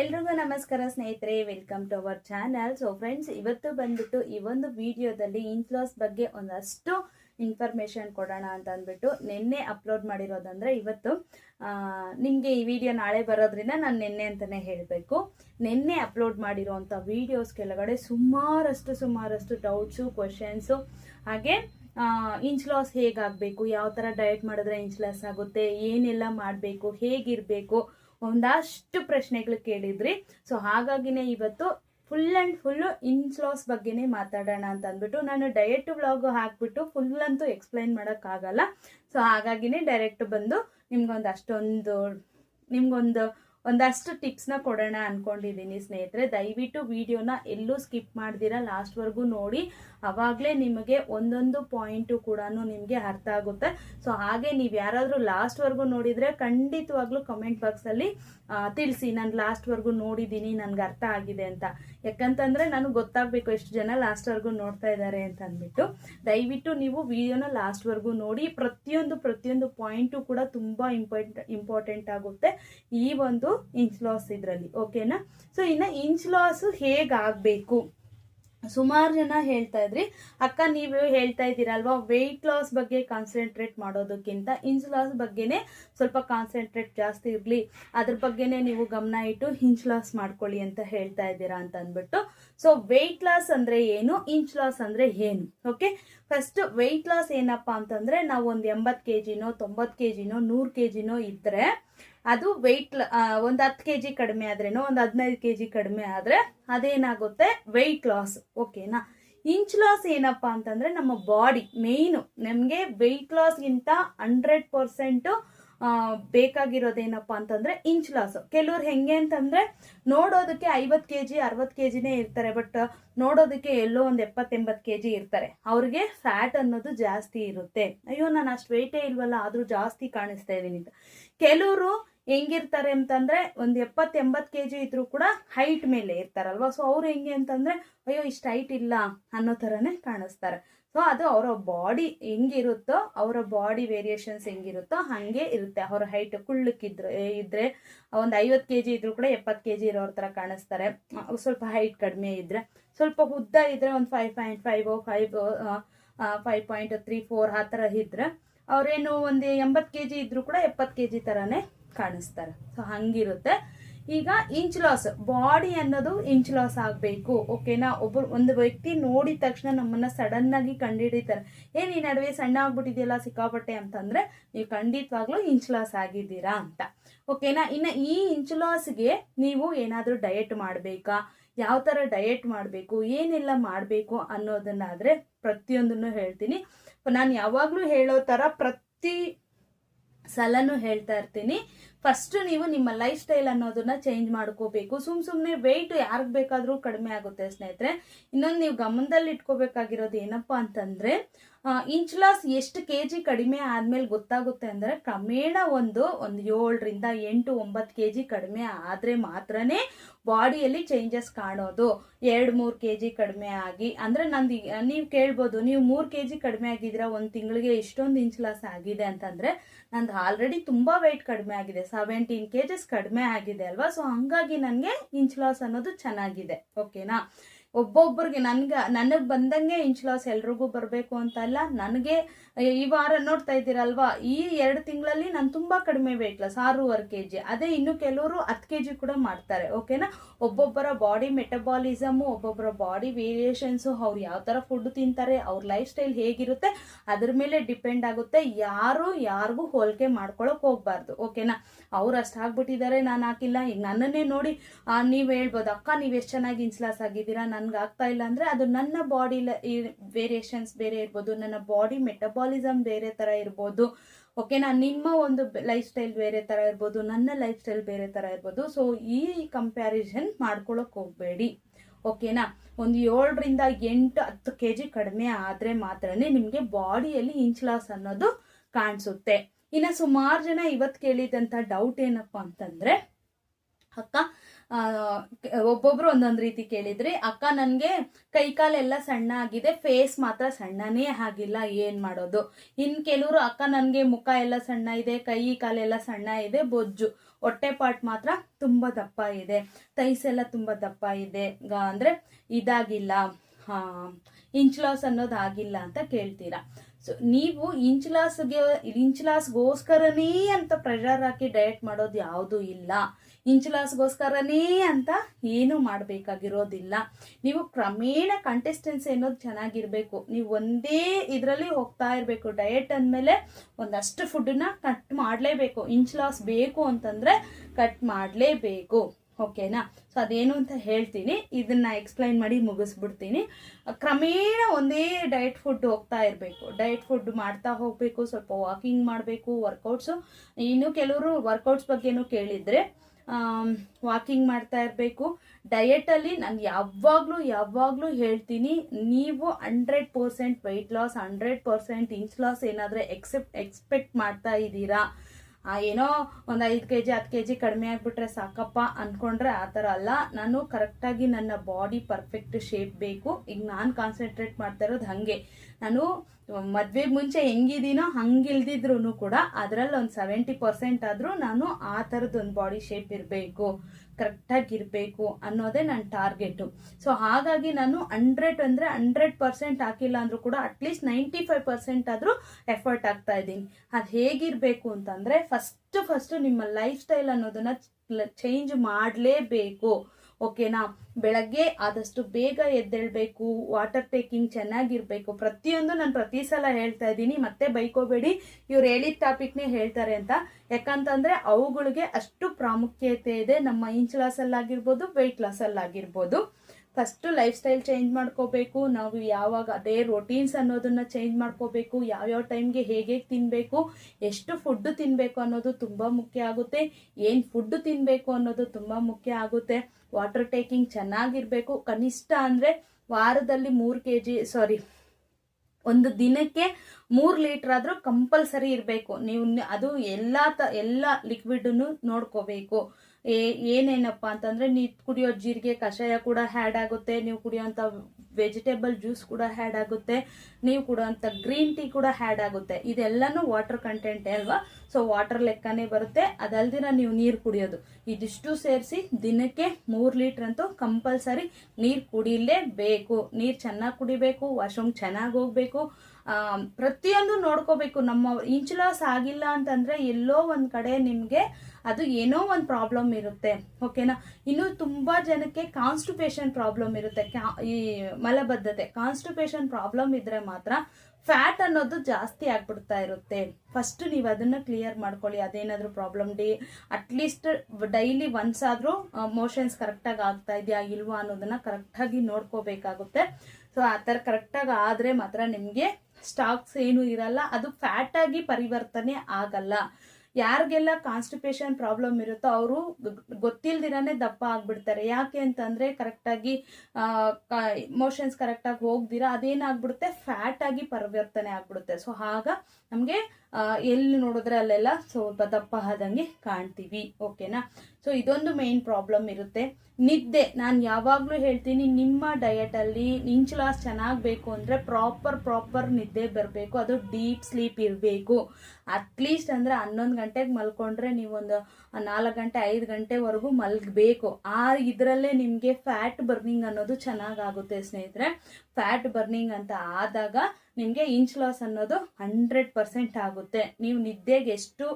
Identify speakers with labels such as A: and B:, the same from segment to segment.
A: ಎಲ್ರಿಗೂ ನಮಸ್ಕಾರ ಸ್ನೇಹಿತರೆ welcome to our channel so friends ಇವತ್ತು ಬಂದ್ಬಿಟ್ಟು ಈ ಒಂದು ವಿಡಿಯೋದಲ್ಲಿ ಇನ್ಫ್ಲೋಸ್ ಬಗ್ಗೆ ಒಂದಷ್ಟು ಇನ್ಫಾರ್ಮೇಶನ್ ಕೊಡೋಣ ಅಂತ ಅಂದ್ಬಿಟ್ಟು ನಿನ್ನೆ ಅಪ್ಲೋಡ್ ಮಾಡಿರೋದಂದ್ರೆ ಇವತ್ತು ನಿಮಗೆ ಈ ವಿಡಿಯೋ ನಾಳೆ ಬರೋದ್ರಿಂದ ನಾನು ನಿನ್ನೆ ಅಂತಲೇ ಹೇಳಬೇಕು. ನಿನ್ನೆ ಅಪ್ಲೋಡ್ ಮಾಡಿರೋವಂಥ ವಿಡಿಯೋಸ್ ಕೆಳಗಡೆ ಸುಮಾರಷ್ಟು ಸುಮಾರಷ್ಟು ಡೌಟ್ಸು ಕ್ವಶನ್ಸು ಹಾಗೆ ಇಂಚ್ ಲಾಸ್ ಹೇಗಾಗಬೇಕು, ಯಾವ ಥರ ಡಯಟ್ ಮಾಡಿದ್ರೆ ಇಂಚ್ ಲಾಸ್ ಆಗುತ್ತೆ, ಏನೆಲ್ಲ ಮಾಡಬೇಕು, ಹೇಗಿರಬೇಕು ಒಂದಷ್ಟು ಪ್ರಶ್ನೆಗಳು ಕೇಳಿದ್ರಿ. ಸೊ ಹಾಗಾಗಿನೇ ಇವತ್ತು full and full inch loss ಬಗ್ಗೆನೇ ಮಾತಾಡೋಣ ಅಂತ ಅಂದ್ಬಿಟ್ಟು ನಾನು ಡಯಟ್ ವ್ಲಾಗ್ ಹಾಕ್ಬಿಟ್ಟು ಫುಲ್ ಅಂತೂ ಎಕ್ಸ್ಪ್ಲೈನ್ ಮಾಡೋಕ್ಕಾಗಲ್ಲ. ಸೊ ಹಾಗಾಗಿನೇ ಡೈರೆಕ್ಟ್ ಬಂದು ನಿಮ್ಗೊಂದು ಅಷ್ಟೊಂದು ನಿಮ್ಗೊಂದು ಒಂದಷ್ಟು ಟಿಪ್ಸ್ನ ಕೊಡೋಣ ಅನ್ಕೊಂಡಿದ್ದೀನಿ ಸ್ನೇಹಿತರೆ. ದಯವಿಟ್ಟು ವಿಡಿಯೋನ ಎಲ್ಲೂ ಸ್ಕಿಪ್ ಮಾಡ್ದಿರಾ. ಲಾಸ್ಟ್ವರೆಗೂ ನೋಡಿ. ಅವಾಗಲೇ ನಿಮಗೆ ಒಂದೊಂದು ಪಾಯಿಂಟು ಕೂಡ ನಿಮಗೆ ಅರ್ಥ ಆಗುತ್ತೆ. ಸೊ ಹಾಗೆ ನೀವು ಯಾರಾದರೂ ಲಾಸ್ಟ್ವರೆಗೂ ನೋಡಿದರೆ ಖಂಡಿತವಾಗ್ಲೂ ಕಮೆಂಟ್ ಬಾಕ್ಸಲ್ಲಿ ತಿಳಿಸಿ. ನಾನು ಲಾಸ್ಟ್ವರೆಗೂ ನೋಡಿದ್ದೀನಿ ನನಗೆ ಅರ್ಥ ಆಗಿದೆ ಅಂತ. ಯಾಕಂತಂದರೆ ನನಗೆ ಗೊತ್ತಾಗಬೇಕು ಎಷ್ಟು ಜನ ಲಾಸ್ಟ್ವರೆಗೂ ನೋಡ್ತಾ ಇದ್ದಾರೆ ಅಂತ ಅಂದ್ಬಿಟ್ಟು ದಯವಿಟ್ಟು ನೀವು ವಿಡಿಯೋನ ಲಾಸ್ಟ್ವರೆಗೂ ನೋಡಿ. ಪ್ರತಿಯೊಂದು ಪ್ರತಿಯೊಂದು ಪಾಯಿಂಟು ಕೂಡ ತುಂಬ ಇಂಪಾರ್ಟೆಂಟ್ ಇಂಪಾರ್ಟೆಂಟ್ ಆಗುತ್ತೆ. ಈ ಒಂದು ಇಂಚ್ ಲಾಸ್ ಇದರಲ್ಲಿ ಓಕೆನಾ ಸೊ ಇನ್ನು ಇಂಚ್ ಲಾಸು ಹೇಗಾಗಬೇಕು? ಸುಮಾರು ಜನ ಹೇಳ್ತಾ ಇದ್ರಿ, ಅಕ್ಕ, ನೀವು ಹೇಳ್ತಾ ಇದ್ದೀರಲ್ವಾ ವೆಯ್ಟ್ ಲಾಸ್ ಬಗ್ಗೆ ಕಾನ್ಸಂಟ್ರೇಟ್ ಮಾಡೋದಕ್ಕಿಂತ ಇಂಚ್ ಲಾಸ್ ಬಗ್ಗೆನೇ ಸ್ವಲ್ಪ ಕಾನ್ಸಂಟ್ರೇಟ್ ಜಾಸ್ತಿ ಇರಲಿ. ಅದ್ರ ಬಗ್ಗೆನೇ ನೀವು ಗಮನ ಇಟ್ಟು ಇಂಚ್ ಲಾಸ್ ಮಾಡ್ಕೊಳ್ಳಿ ಅಂತ ಹೇಳ್ತಾ ಇದ್ದೀರಾ ಅಂತ ಅಂದ್ಬಿಟ್ಟು. ಸೊ ವೆಯ್ಟ್ ಲಾಸ್ ಅಂದ್ರೆ ಏನು? ಇಂಚ್ ಲಾಸ್ ಅಂದ್ರೆ ಏನು? ಓಕೆ ಫಸ್ಟ್ ವೆಯ್ಟ್ ಲಾಸ್ ಏನಪ್ಪಾ ಅಂತಂದ್ರೆ, ನಾವು ಒಂದು ಎಂಬತ್ತು ಕೆ ಜಿನೋ ತೊಂಬತ್ತು ಕೆ ಜಿನೋ ನೂರು ಕೆ ಜಿನೋ ಇದ್ರೆ ಅದು ವೆಯ್ಟ್ ಒಂದು ಹತ್ತು ಕೆ ಜಿ ಕಡಿಮೆ ಆದ್ರೇನು, ಒಂದು ಹದಿನೈದು ಕೆ ಜಿ ಕಡಿಮೆ ಆದರೆ ಅದೇನಾಗುತ್ತೆ? ವೆಯ್ಟ್ ಲಾಸ್ ಓಕೆನಾ ಇಂಚ್ ಲಾಸ್ ಏನಪ್ಪಾ ಅಂತಂದ್ರೆ ನಮ್ಮ ಬಾಡಿ ಮೇಯ್ನು ನಮಗೆ ವೆಯ್ಟ್ ಲಾಸ್ಗಿಂತ ಹಂಡ್ರೆಡ್ ಪರ್ಸೆಂಟು ಬೇಕಾಗಿರೋದೇನಪ್ಪ ಅಂತಂದ್ರೆ ಇಂಚ್ ಲಾಸ್ ಕೆಲವ್ರು ಹೆಂಗೆ ಅಂತಂದ್ರೆ ನೋಡೋದಕ್ಕೆ ಐವತ್ತು ಕೆ ಜಿ ಅರವತ್ತು ಕೆ ಜಿನೇ ಇರ್ತಾರೆ ಬಟ್ ನೋಡೋದಕ್ಕೆ ಎಲ್ಲೋ ಒಂದು ಎಪ್ಪತ್ತೆಂಬತ್ತು ಕೆ ಜಿ ಇರ್ತಾರೆ. ಅವ್ರಿಗೆ ಫ್ಯಾಟ್ ಅನ್ನೋದು ಜಾಸ್ತಿ ಇರುತ್ತೆ. ಅಯ್ಯೋ, ನಾನು ಅಷ್ಟು ವೆಯ್ಟೇ ಇಲ್ವಲ್ಲ, ಆದರೂ ಜಾಸ್ತಿ ಕಾಣಿಸ್ತಾ ಇದ್ದೀನಿ ಅಂತ. ಕೆಲವರು ಹೆಂಗಿರ್ತಾರೆ ಅಂತಂದ್ರೆ ಒಂದು ಎಪ್ಪತ್ತು ಎಂಬತ್ತು ಕೆ ಜಿ ಇದ್ರೂ ಕೂಡ ಹೈಟ್ ಮೇಲೆ ಇರ್ತಾರಲ್ವಾ? ಸೊ ಅವ್ರು ಹೆಂಗೆ ಅಂತಂದ್ರೆ, ಅಯ್ಯೋ, ಇಷ್ಟು ಹೈಟ್ ಇಲ್ಲ ಅನ್ನೋ ಥರನೇ ಕಾಣಿಸ್ತಾರೆ. ಸೊ ಅದು ಅವರ ಬಾಡಿ ಹೆಂಗಿರುತ್ತೋ, ಅವರ ಬಾಡಿ ವೇರಿಯೇಷನ್ಸ್ ಹೆಂಗಿರುತ್ತೋ ಹಾಗೆ ಇರುತ್ತೆ. ಅವರ ಹೈಟ್ ಕುಳ್ಳಕ್ಕಿದ್ರು, ಇದ್ರೆ, ಒಂದು ಐವತ್ತು ಕೆ ಜಿ ಇದ್ರೂ ಕೂಡ ಎಪ್ಪತ್ತು ಕೆ ಜಿ ಇರೋರ ಥರ ಕಾಣಿಸ್ತಾರೆ. ಸ್ವಲ್ಪ ಹೈಟ್ ಕಡಿಮೆ ಇದ್ರೆ, ಸ್ವಲ್ಪ ಉದ್ದ ಇದ್ರೆ ಒಂದು five point five five five point three four ಆ ಥರ ಇದ್ರೆ, ಅವರೇನು ಒಂದು ಎಂಬತ್ತು ಕೆ ಜಿ ಇದ್ರೂ ಕೂಡ ಎಪ್ಪತ್ತು ಕೆ ಜಿ ಥರನೇ ಕಾಣಿಸ್ತಾರೆ. ಸೊ ಹಂಗಿರುತ್ತೆ. ಈಗ ಇಂಚ್ ಲಾಸ್ ಬಾಡಿ ಅನ್ನೋದು ಇಂಚ್ ಲಾಸ್ ಆಗಬೇಕು ಓಕೆನಾ ಒಬ್ಬರು ಒಂದು ವ್ಯಕ್ತಿ ನೋಡಿದ ತಕ್ಷಣ ನಮ್ಮನ್ನ ಸಡನ್ ಆಗಿ ಕಂಡುಹಿಡಿತಾರೆ ಏನ್ ಈ ನಡುವೆ ಸಣ್ಣ ಆಗ್ಬಿಟ್ಟಿದೆಯಲ್ಲ ಸಿಕ್ಕಾಪಟ್ಟೆ ಅಂತಂದ್ರೆ, ನೀವು ಖಂಡಿತವಾಗ್ಲೂ ಇಂಚ್ ಲಾಸ್ ಆಗಿದ್ದೀರಾ ಅಂತ. ಓಕೆನಾ ಇನ್ನು ಈ ಇಂಚ್ ಲಾಸ್ಗೆ ನೀವು ಏನಾದರೂ ಡಯಟ್ ಮಾಡಬೇಕಾ? ಯಾವ ಥರ ಡಯಟ್ ಮಾಡಬೇಕು? ಏನೆಲ್ಲ ಮಾಡಬೇಕು ಅನ್ನೋದನ್ನಾದರೆ ಪ್ರತಿಯೊಂದನ್ನು ಹೇಳ್ತೀನಿ. ನಾನು ಯಾವಾಗಲೂ ಹೇಳೋ ಥರ ಪ್ರತಿ ಸಲನೂ ಹೇಳ್ತಾ ಇರ್ತೀನಿ. ಫಸ್ಟ್ ನೀವು ನಿಮ್ಮ ಲೈಫ್ ಸ್ಟೈಲ್ ಅನ್ನೋದನ್ನ ಚೇಂಜ್ ಮಾಡ್ಕೋಬೇಕು. ಸುಮ್ ಸುಮ್ಮನೆ ವೆಯ್ಟ್ ಯಾರಿಗೆ ಬೇಕಾದರೂ ಕಡಿಮೆ ಆಗುತ್ತೆ ಸ್ನೇಹಿತರೆ. ಇನ್ನೊಂದು ನೀವು ಗಮನದಲ್ಲಿ ಇಟ್ಕೋಬೇಕಾಗಿರೋದು ಏನಪ್ಪಾ ಅಂತಂದ್ರೆ ಇಂಚ್ ಲಾಸ್ ಎಷ್ಟು ಕೆ ಜಿ ಕಡಿಮೆ ಆದ್ಮೇಲೆ ಗೊತ್ತಾಗುತ್ತೆ ಅಂದ್ರೆ ಕ್ರಮೇಣ ಒಂದು ಒಂದು ಏಳರಿಂದ ಎಂಟು, ಒಂಬತ್ತು ಕೆ ಜಿ ಕಡಿಮೆ ಆದರೆ ಮಾತ್ರನೇ ಬಾಡಿಯಲ್ಲಿ ಚೇಂಜಸ್ ಕಾಣೋದು. ಎರಡು, ಮೂರು ಕೆ ಜಿ ಕಡಿಮೆ ಆಗಿ, ಅಂದರೆ ನಂದು ನೀವು ಕೇಳ್ಬೋದು, ನೀವು ಮೂರು ಕೆ ಜಿ ಕಡಿಮೆ ಆಗಿದ್ದೀರಾ ಒಂದು ತಿಂಗಳಿಗೆ ಇಷ್ಟೊಂದು ಇಂಚ್ ಲಾಸ್ ಆಗಿದೆ ಅಂತಂದರೆ ನಂದು ಆಲ್ರೆಡಿ ತುಂಬ ವೆಯ್ಟ್ ಕಡಿಮೆ ಆಗಿದೆ. ಸೆವೆಂಟೀನ್ ಕೆ ಜಿಸ್ ಕಡಿಮೆ ಆಗಿದೆ ಅಲ್ವಾ? ಸೊ ಹಂಗಾಗಿ ನನಗೆ ಇಂಚ್ ಲಾಸ್ ಅನ್ನೋದು ಚೆನ್ನಾಗಿದೆ. ಓಕೆನಾ ಒಬ್ಬೊಬ್ಬರಿಗೆ ನನ್ಗೆ, ನನಗೆ ಬಂದಂಗೆ ಇಂಚ್ ಲಾಸ್ ಎಲ್ರಿಗೂ ಬರಬೇಕು ಅಂತ ಅಲ್ಲ ನನಗೆ ಈ ವಾರ ನೋಡ್ತಾ ಇದ್ದೀರಲ್ವಾ, ಈ ಎರಡು ತಿಂಗಳಲ್ಲಿ ನಾನು ತುಂಬ ಕಡಿಮೆ ವೆಯ್ಟ್ ಲಾಸ್ ಆರೂವರೆ ಕೆ ಜಿ ಅದೇ ಇನ್ನು ಕೆಲವರು ಹತ್ತು ಕೆ ಜಿ ಕೂಡ ಮಾಡ್ತಾರೆ ಓಕೆನಾ ಒಬ್ಬೊಬ್ಬರ ಬಾಡಿ ಮೆಟಬಾಲಿಸಮು ಒಬ್ಬೊಬ್ಬರ ಬಾಡಿ ವೇರಿಯೇಷನ್ಸು ಅವ್ರು ಯಾವ ಥರ ಫುಡ್ ತಿಂತಾರೆ, ಅವ್ರ ಲೈಫ್ ಸ್ಟೈಲ್ ಹೇಗಿರುತ್ತೆ, ಅದ್ರ ಮೇಲೆ ಡಿಪೆಂಡ್ ಆಗುತ್ತೆ, ಯಾರು ಯಾರಿಗೂ ಹೋಲಿಕೆ ಮಾಡ್ಕೊಳಕ್ ಹೋಗ್ಬಾರ್ದು ಓಕೆನಾ ಅವ್ರು ಅಷ್ಟು ಆಗ್ಬಿಟ್ಟಿದ್ದಾರೆ ನಾನು ಹಾಕಿಲ್ಲ. ಈಗ ನನ್ನನ್ನೇ ನೋಡಿ ನೀವು ಹೇಳ್ಬೋದು, ಅಕ್ಕ, ನೀವು ಎಷ್ಟು ಚೆನ್ನಾಗಿ ಇನ್ಸ್ಲಾಸ್ ಆಗಿದ್ದೀರಾ? ನನ್ಗೆ ಆಗ್ತಾ ಇಲ್ಲ ಅಂದರೆ ಅದು ನನ್ನ ಬಾಡಿ ವೇರಿಯೇಷನ್ಸ್ ಬೇರೆ ಇರ್ಬೋದು, ನನ್ನ ಬಾಡಿ ಮೆಟಬಾಲಿಸಮ್ ಬೇರೆ ಥರ ಇರ್ಬೋದು. ಓಕೆನಾ ನಿಮ್ಮ ಒಂದು ಲೈಫ್ ಸ್ಟೈಲ್ ಬೇರೆ ಥರ ಇರ್ಬೋದು, ನನ್ನ ಲೈಫ್ ಸ್ಟೈಲ್ ಬೇರೆ ಥರ ಇರ್ಬೋದು. ಸೊ ಈ ಕಂಪ್ಯಾರಿಸನ್ ಮಾಡ್ಕೊಳ್ಳೋಕೆ ಹೋಗಬೇಡಿ. ಓಕೆನಾ ಒಂದು ಏಳರಿಂದ ಎಂಟು, ಹತ್ತು ಕೆ ಜಿ ಕಡಿಮೆ ಆದರೆ ಮಾತ್ರನೇ ನಿಮಗೆ ಬಾಡಿಯಲ್ಲಿ ಇಂಚ್ ಲಾಸ್ ಅನ್ನೋದು ಕಾಣಿಸುತ್ತೆ. ಇನ್ನು ಸುಮಾರು ಜನ ಇವತ್ತು ಕೇಳಿದಂಥ ಡೌಟ್ ಏನಪ್ಪ ಅಂತಂದರೆ, ಅಕ್ಕ ಒಬ್ಬೊಬ್ರು ಒಂದೊಂದು ರೀತಿ ಕೇಳಿದ್ರಿ, ಅಕ್ಕ ನನಗೆ ಕೈಕಾಲೆಲ್ಲ ಸಣ್ಣ ಆಗಿದೆ ಫೇಸ್ ಮಾತ್ರ ಸಣ್ಣನೇ ಆಗಿಲ್ಲ, ಏನು ಮಾಡೋದು. ಇನ್ನು ಕೆಲವರು ಅಕ್ಕ ನನಗೆ ಮುಖ ಎಲ್ಲ ಸಣ್ಣ ಇದೆ, ಕೈ ಕಾಲೆಲ್ಲ ಸಣ್ಣ ಇದೆ, ಬೊಜ್ಜು. ಹೊಟ್ಟೆ ಪಾಟ್ ಮಾತ್ರ ತುಂಬ ದಪ್ಪ ಇದೆ. ತೈಸ್ ಎಲ್ಲ ತುಂಬ ದಪ್ಪ ಇದೆ ಅಂದರೆ ಅಂದ್ರೆ ಇದಾಗಿಲ್ಲ. ಇಂಚ್ ಲಾಸ್ ಅನ್ನೋದು ಆಗಿಲ್ಲ ಅಂತ ಕೇಳ್ತೀರಾ. ಸೊ ನೀವು ಇಂಚ್ ಲಾಸ್ಗೆ ಇಂಚ್ ಲಾಸ್ಗೋಸ್ಕರನೇ ಅಂತ ಪ್ರೆಷರ್ ಹಾಕಿ ಡಯಟ್ ಮಾಡೋದು ಯಾವುದೂ ಇಲ್ಲ. ಇಂಚ್ ಲಾಸ್ಗೋಸ್ಕರನೇ ಅಂತ ಏನು ಮಾಡಬೇಕಾಗಿರೋದಿಲ್ಲ. ನೀವು ಕ್ರಮೇಣ ಕಂಟೆಸ್ಟೆನ್ಸಿ ಅನ್ನೋದು ಚೆನ್ನಾಗಿರಬೇಕು. ನೀವು ಒಂದೇ ಇದರಲ್ಲಿ ಹೋಗ್ತಾ ಇರಬೇಕು. ಡಯಟ್ ಅಂದಮೇಲೆ ಒಂದಷ್ಟು ಫುಡ್ಡನ್ನ ಕಟ್ ಮಾಡಲೇಬೇಕು. ಇಂಚ್ ಲಾಸ್ ಬೇಕು ಅಂತಂದರೆ ಕಟ್ ಮಾಡಲೇಬೇಕು. ಓಕೆನಾ? ಸೊ ಅದೇನು ಅಂತ ಹೇಳ್ತೀನಿ. ಇದನ್ನ ಎಕ್ಸ್ಪ್ಲೈನ್ ಮಾಡಿ ಮುಗಿಸ್ಬಿಡ್ತೀನಿ. ಕ್ರಮೇಣ ಒಂದೇ ಡಯಟ್ ಫುಡ್ ಹೋಗ್ತಾ ಇರಬೇಕು. ಡಯಟ್ ಫುಡ್ ಮಾಡ್ತಾ ಹೋಗಬೇಕು, ಸ್ವಲ್ಪ ವಾಕಿಂಗ್ ಮಾಡಬೇಕು ವರ್ಕೌಟ್ಸು ಇನ್ನು ಕೆಲವರು ವರ್ಕೌಟ್ಸ್ ಬಗ್ಗೆನೂ ಕೇಳಿದರೆ ವಾಕಿಂಗ್ ಮಾಡ್ತಾ ಇರಬೇಕು. ಡಯೆಟಲ್ಲಿ ನಾನು ಯಾವಾಗಲೂ ಯಾವಾಗಲೂ ಹೇಳ್ತೀನಿ, ನೀವು hundred percent weight loss hundred percent inch loss ಏನಾದರೂ ಎಕ್ಸೆಪ್ಟ್ ಎಕ್ಸ್ಪೆಕ್ಟ್ ಮಾಡ್ತಾ ಇದ್ದೀರಾ? ಏನೋ ಒಂದು ಐದು ಕೆ ಜಿ ಹತ್ತು ಕೆ ಜಿ ಕಡಿಮೆ ಆಗಿಬಿಟ್ರೆ ಸಾಕಪ್ಪ ಅಂದ್ಕೊಂಡ್ರೆ ಆ ಥರ ಅಲ್ಲ. ನಾನು ಕರೆಕ್ಟಾಗಿ ನನ್ನ ಬಾಡಿ ಪರ್ಫೆಕ್ಟ್ ಶೇಪ್ ಬೇಕು. ಈಗ ನಾನು ಕಾನ್ಸಂಟ್ರೇಟ್ ಮಾಡ್ತಾ ಇರೋದು ಹಾಗೆ. ನಾನು ಮದುವೆಗೆ ಮುಂಚೆ ಹೆಂಗಿದ್ದೀನೋ ಹಂಗಿಲ್ದಿದ್ರು ಕೂಡ ಅದರಲ್ಲಿ ಒಂದು ಸೆವೆಂಟಿ ಪರ್ಸೆಂಟ್ ಆದರೂ ನಾನು ಆ ಥರದ್ದೊಂದು ಬಾಡಿ ಶೇಪ್ ಇರಬೇಕು. ಕರೆಕ್ಟಾಗಿ ಇರಬೇಕು ಅನ್ನೋದೇ ನನ್ನ ಟಾರ್ಗೆಟು. ಸೊ ಹಾಗಾಗಿ ನಾನು ಹಂಡ್ರೆಡ್ ಅಂದರೆ ಹಂಡ್ರೆಡ್ ಪರ್ಸೆಂಟ್ ಹಾಕಿಲ್ಲ ಅಂದರೂ ಕೂಡ at least ninety five percent ಆದರೂ ಎಫರ್ಟ್ ಆಗ್ತಾ ಇದ್ದೀನಿ. ಅದು ಹೇಗಿರಬೇಕು ಅಂತಂದರೆ ಫಸ್ಟ್ ಫಸ್ಟು ನಿಮ್ಮ ಲೈಫ್ ಸ್ಟೈಲ್ ಅನ್ನೋದನ್ನು ಚೇಂಜ್ ಮಾಡಲೇಬೇಕು. ಓಕೆನಾ ಬೆಳಗ್ಗೆ ಆದಷ್ಟು ಬೇಗ ಎದ್ದೇಳಬೇಕು ವಾಟರ್ ಟೇಕಿಂಗ್ ಚೆನ್ನಾಗಿರ್ಬೇಕು. ಪ್ರತಿಯೊಂದು ನಾನು ಪ್ರತಿ ಸಲ ಹೇಳ್ತಾ ಇದ್ದೀನಿ, ಮತ್ತೆ ಬೈಕೋಬೇಡಿ. ಇವ್ರು ಹೇಳಿದ ಟಾಪಿಕ್ನೇ ಹೇಳ್ತಾರೆ ಅಂತ. ಯಾಕಂತಂದ್ರೆ ಅವುಗಳಿಗೆ ಅಷ್ಟು ಪ್ರಾಮುಖ್ಯತೆ ಇದೆ. ನಮ್ಮ ಇಂಚ್ ಲಾಸಲ್ಲಾಗಿರ್ಬೋದು ವೆಯ್ಟ್ ಲಾಸಲ್ಲಾಗಿರ್ಬೋದು ಫಸ್ಟು ಲೈಫ್ ಸ್ಟೈಲ್ ಚೇಂಜ್ ಮಾಡ್ಕೋಬೇಕು. ನಾವು ಯಾವಾಗ ಅದೇ ರೊಟೀನ್ಸ್ ಅನ್ನೋದನ್ನ ಚೇಂಜ್ ಮಾಡ್ಕೋಬೇಕು. ಯಾವ್ಯಾವ ಟೈಮ್ಗೆ ಹೇಗೆ ತಿನ್ನಬೇಕು ಎಷ್ಟು ಫುಡ್ಡು ತಿನ್ನಬೇಕು ಅನ್ನೋದು ತುಂಬ ಮುಖ್ಯ ಆಗುತ್ತೆ. ಏನು ಫುಡ್ಡು ತಿನ್ನಬೇಕು ಅನ್ನೋದು ತುಂಬ ಮುಖ್ಯ ಆಗುತ್ತೆ. ವಾಟರ್ ಟೇಕಿಂಗ್ ಚೆನ್ನಾಗಿರಬೇಕು. ಕನಿಷ್ಠ ಅಂದರೆ ವಾರದಲ್ಲಿ ಮೂರು ಕೆ ಜಿ ಸಾರಿ ಒಂದು ದಿನಕ್ಕೆ ಮೂರು ಲೀಟ್ರ್ ಆದರೂ ಕಂಪಲ್ಸರಿ ಇರಬೇಕು. ನೀವು ಅದು ಎಲ್ಲ ತ, ಎಲ್ಲ ಲಿಕ್ವಿಡನ್ನು ನೋಡ್ಕೋಬೇಕು. ಏನೇನಪ್ಪ ಅಂತಂದರೆ ನೀವು ಕುಡಿಯೋ ಜೀರಿಗೆ ಕಷಾಯ ಕೂಡ ಹ್ಯಾಡ್ ಆಗುತ್ತೆ. ನೀವು ಕುಡಿಯೋಂಥ ವೆಜಿಟೇಬಲ್ ಜ್ಯೂಸ್ ಕೂಡ ಹ್ಯಾಡ್ ಆಗುತ್ತೆ, ನೀವು ಕೊಡುವಂಥ ಗ್ರೀನ್ ಟೀ ಕೂಡ ಹ್ಯಾಡ್ ಆಗುತ್ತೆ. ಇದೆಲ್ಲನೂ ವಾಟರ್ ಕಂಟೆಂಟೇ ಅಲ್ವಾ? ಸೊ ವಾಟರ್ ಲೆಕ್ಕನೇ ಬರುತ್ತೆ. ಅದಲ್ದಿರ ನೀವು ನೀರು ಕುಡಿಯೋದು. ಇದಿಷ್ಟು ಸೇರಿಸಿ ದಿನಕ್ಕೆ ಮೂರು ಲೀಟ್ರ್ ಅಂತೂ ಕಂಪಲ್ಸರಿ ನೀರು ಕುಡಿಲೇಬೇಕು. ನೀರು ಚೆನ್ನಾಗಿ ಕುಡಿಬೇಕು ವಾಶ್ರೂಮ್ ಚೆನ್ನಾಗಿ ಹೋಗ್ಬೇಕು. ಪ್ರತಿಯೊಂದು ನೋಡ್ಕೋಬೇಕು. ನಮ್ಮ ಇಂಚ್ ಲಾಸ್ ಆಗಿಲ್ಲ ಅಂತಂದ್ರೆ ಎಲ್ಲೋ ಒಂದು ಕಡೆ ನಿಮಗೆ ಅದು ಏನೋ ಒಂದು ಪ್ರಾಬ್ಲಮ್ ಇರುತ್ತೆ. ಓಕೆನಾ ಇನ್ನು ತುಂಬ ಜನಕ್ಕೆ ಕಾನ್ಸ್ಟಿಪೇಷನ್ ಪ್ರಾಬ್ಲಮ್ ಇರುತ್ತೆ. ಈ ಮಲಬದ್ಧತೆ ಕಾನ್ಸ್ಟಿಪೇಷನ್ ಪ್ರಾಬ್ಲಮ್ ಇದ್ರೆ ಮಾತ್ರ ಫ್ಯಾಟ್ ಅನ್ನೋದು ಜಾಸ್ತಿ ಆಗ್ಬಿಡ್ತಾ ಇರುತ್ತೆ. ಫಸ್ಟ್ ನೀವು ಅದನ್ನ ಕ್ಲಿಯರ್ ಮಾಡ್ಕೊಳ್ಳಿ. ಅದೇನಾದರೂ problem day at least daily once ಆದರೂ ಮೋಷನ್ಸ್ ಕರೆಕ್ಟಾಗಿ ಆಗ್ತಾ ಇದೆಯಾ ಇಲ್ವಾ ಅನ್ನೋದನ್ನ ಕರೆಕ್ಟಾಗಿ ನೋಡ್ಕೋಬೇಕಾಗುತ್ತೆ. ಸೊ ಆ ಥರ ಕರೆಕ್ಟಾಗಿ ಆದರೆ ಮಾತ್ರ ನಿಮಗೆ ಸ್ಟಾಕ್ಸ್ ಏನು ಇರಲ್ಲ, ಅದು ಫ್ಯಾಟ್ ಆಗಿ ಪರಿವರ್ತನೆ ಆಗಲ್ಲ. ಯಾರಿಗೆಲ್ಲ ಕಾನ್ಸ್ಟಿಪೇಷನ್ ಪ್ರಾಬ್ಲಮ್ ಇರುತ್ತೋ ಅವರು ಗೊತ್ತಿಲ್ದಿರಾನೆ ದಪ್ಪ ಆಗ್ಬಿಡ್ತಾರೆ. ಯಾಕೆ ಅಂತಂದ್ರೆ ಕರೆಕ್ಟಾಗಿ ಮೋಷನ್ಸ್ ಕರೆಕ್ಟಾಗಿ ಹೋಗ್ದಿರ, ಅದೇನಾಗ್ಬಿಡುತ್ತೆ? ಫ್ಯಾಟ್ ಆಗಿ ಪರಿವರ್ತನೆ ಆಗ್ಬಿಡುತ್ತೆ. ಸೊ ಆಗ ನಮಗೆ ಎಲ್ಲಿ ನೋಡಿದ್ರೆ ಅಲ್ಲೆಲ್ಲ ಸ್ವಲ್ಪ ದಪ್ಪ ಆದಂಗೆ ಕಾಣ್ತೀವಿ ಓಕೆನಾ ಸೊ ಇದೊಂದು ಮೇನ್ ಪ್ರಾಬ್ಲಮ್ ಇರುತ್ತೆ. ನಿದ್ದೆ, ನಾನು ಯಾವಾಗಲೂ ಹೇಳ್ತೀನಿ, ನಿಮ್ಮ ಡಯಟಲ್ಲಿ ಇಂಚ್ ಲಾಸ್ ಚೆನ್ನಾಗಿ ಬೇಕು ಅಂದರೆ ಪ್ರಾಪರ್ ಪ್ರಾಪರ್ ನಿದ್ದೆ ಬರಬೇಕು, ಅದು ಡೀಪ್ ಸ್ಲೀಪ್ ಇರಬೇಕು. ಅಟ್ಲೀಸ್ಟ್ ಅಂದರೆ ಹನ್ನೊಂದು ಗಂಟೆಗೆ ಮಲ್ಕೊಂಡ್ರೆ ನೀವೊಂದು ನಾಲ್ಕು ಗಂಟೆ, ಐದು ಗಂಟೆವರೆಗೂ ಮಲಗಬೇಕು. ಆ ಇದರಲ್ಲೇ ನಿಮಗೆ ಫ್ಯಾಟ್ ಬರ್ನಿಂಗ್ ಅನ್ನೋದು ಚೆನ್ನಾಗಾಗುತ್ತೆ ಸ್ನೇಹಿತರೆ. ಫ್ಯಾಟ್ ಬರ್ನಿಂಗ್ ಅಂತ ಆದಾಗ ನಿಮಗೆ ಇಂಚ್ ಲಾಸ್ ಅನ್ನೋದು ಹಂಡ್ರೆಡ್ ಪರ್ಸೆಂಟ್ ಆಗುತ್ತೆ. ನೀವು ನಿದ್ದೆಗೆ ಎಷ್ಟು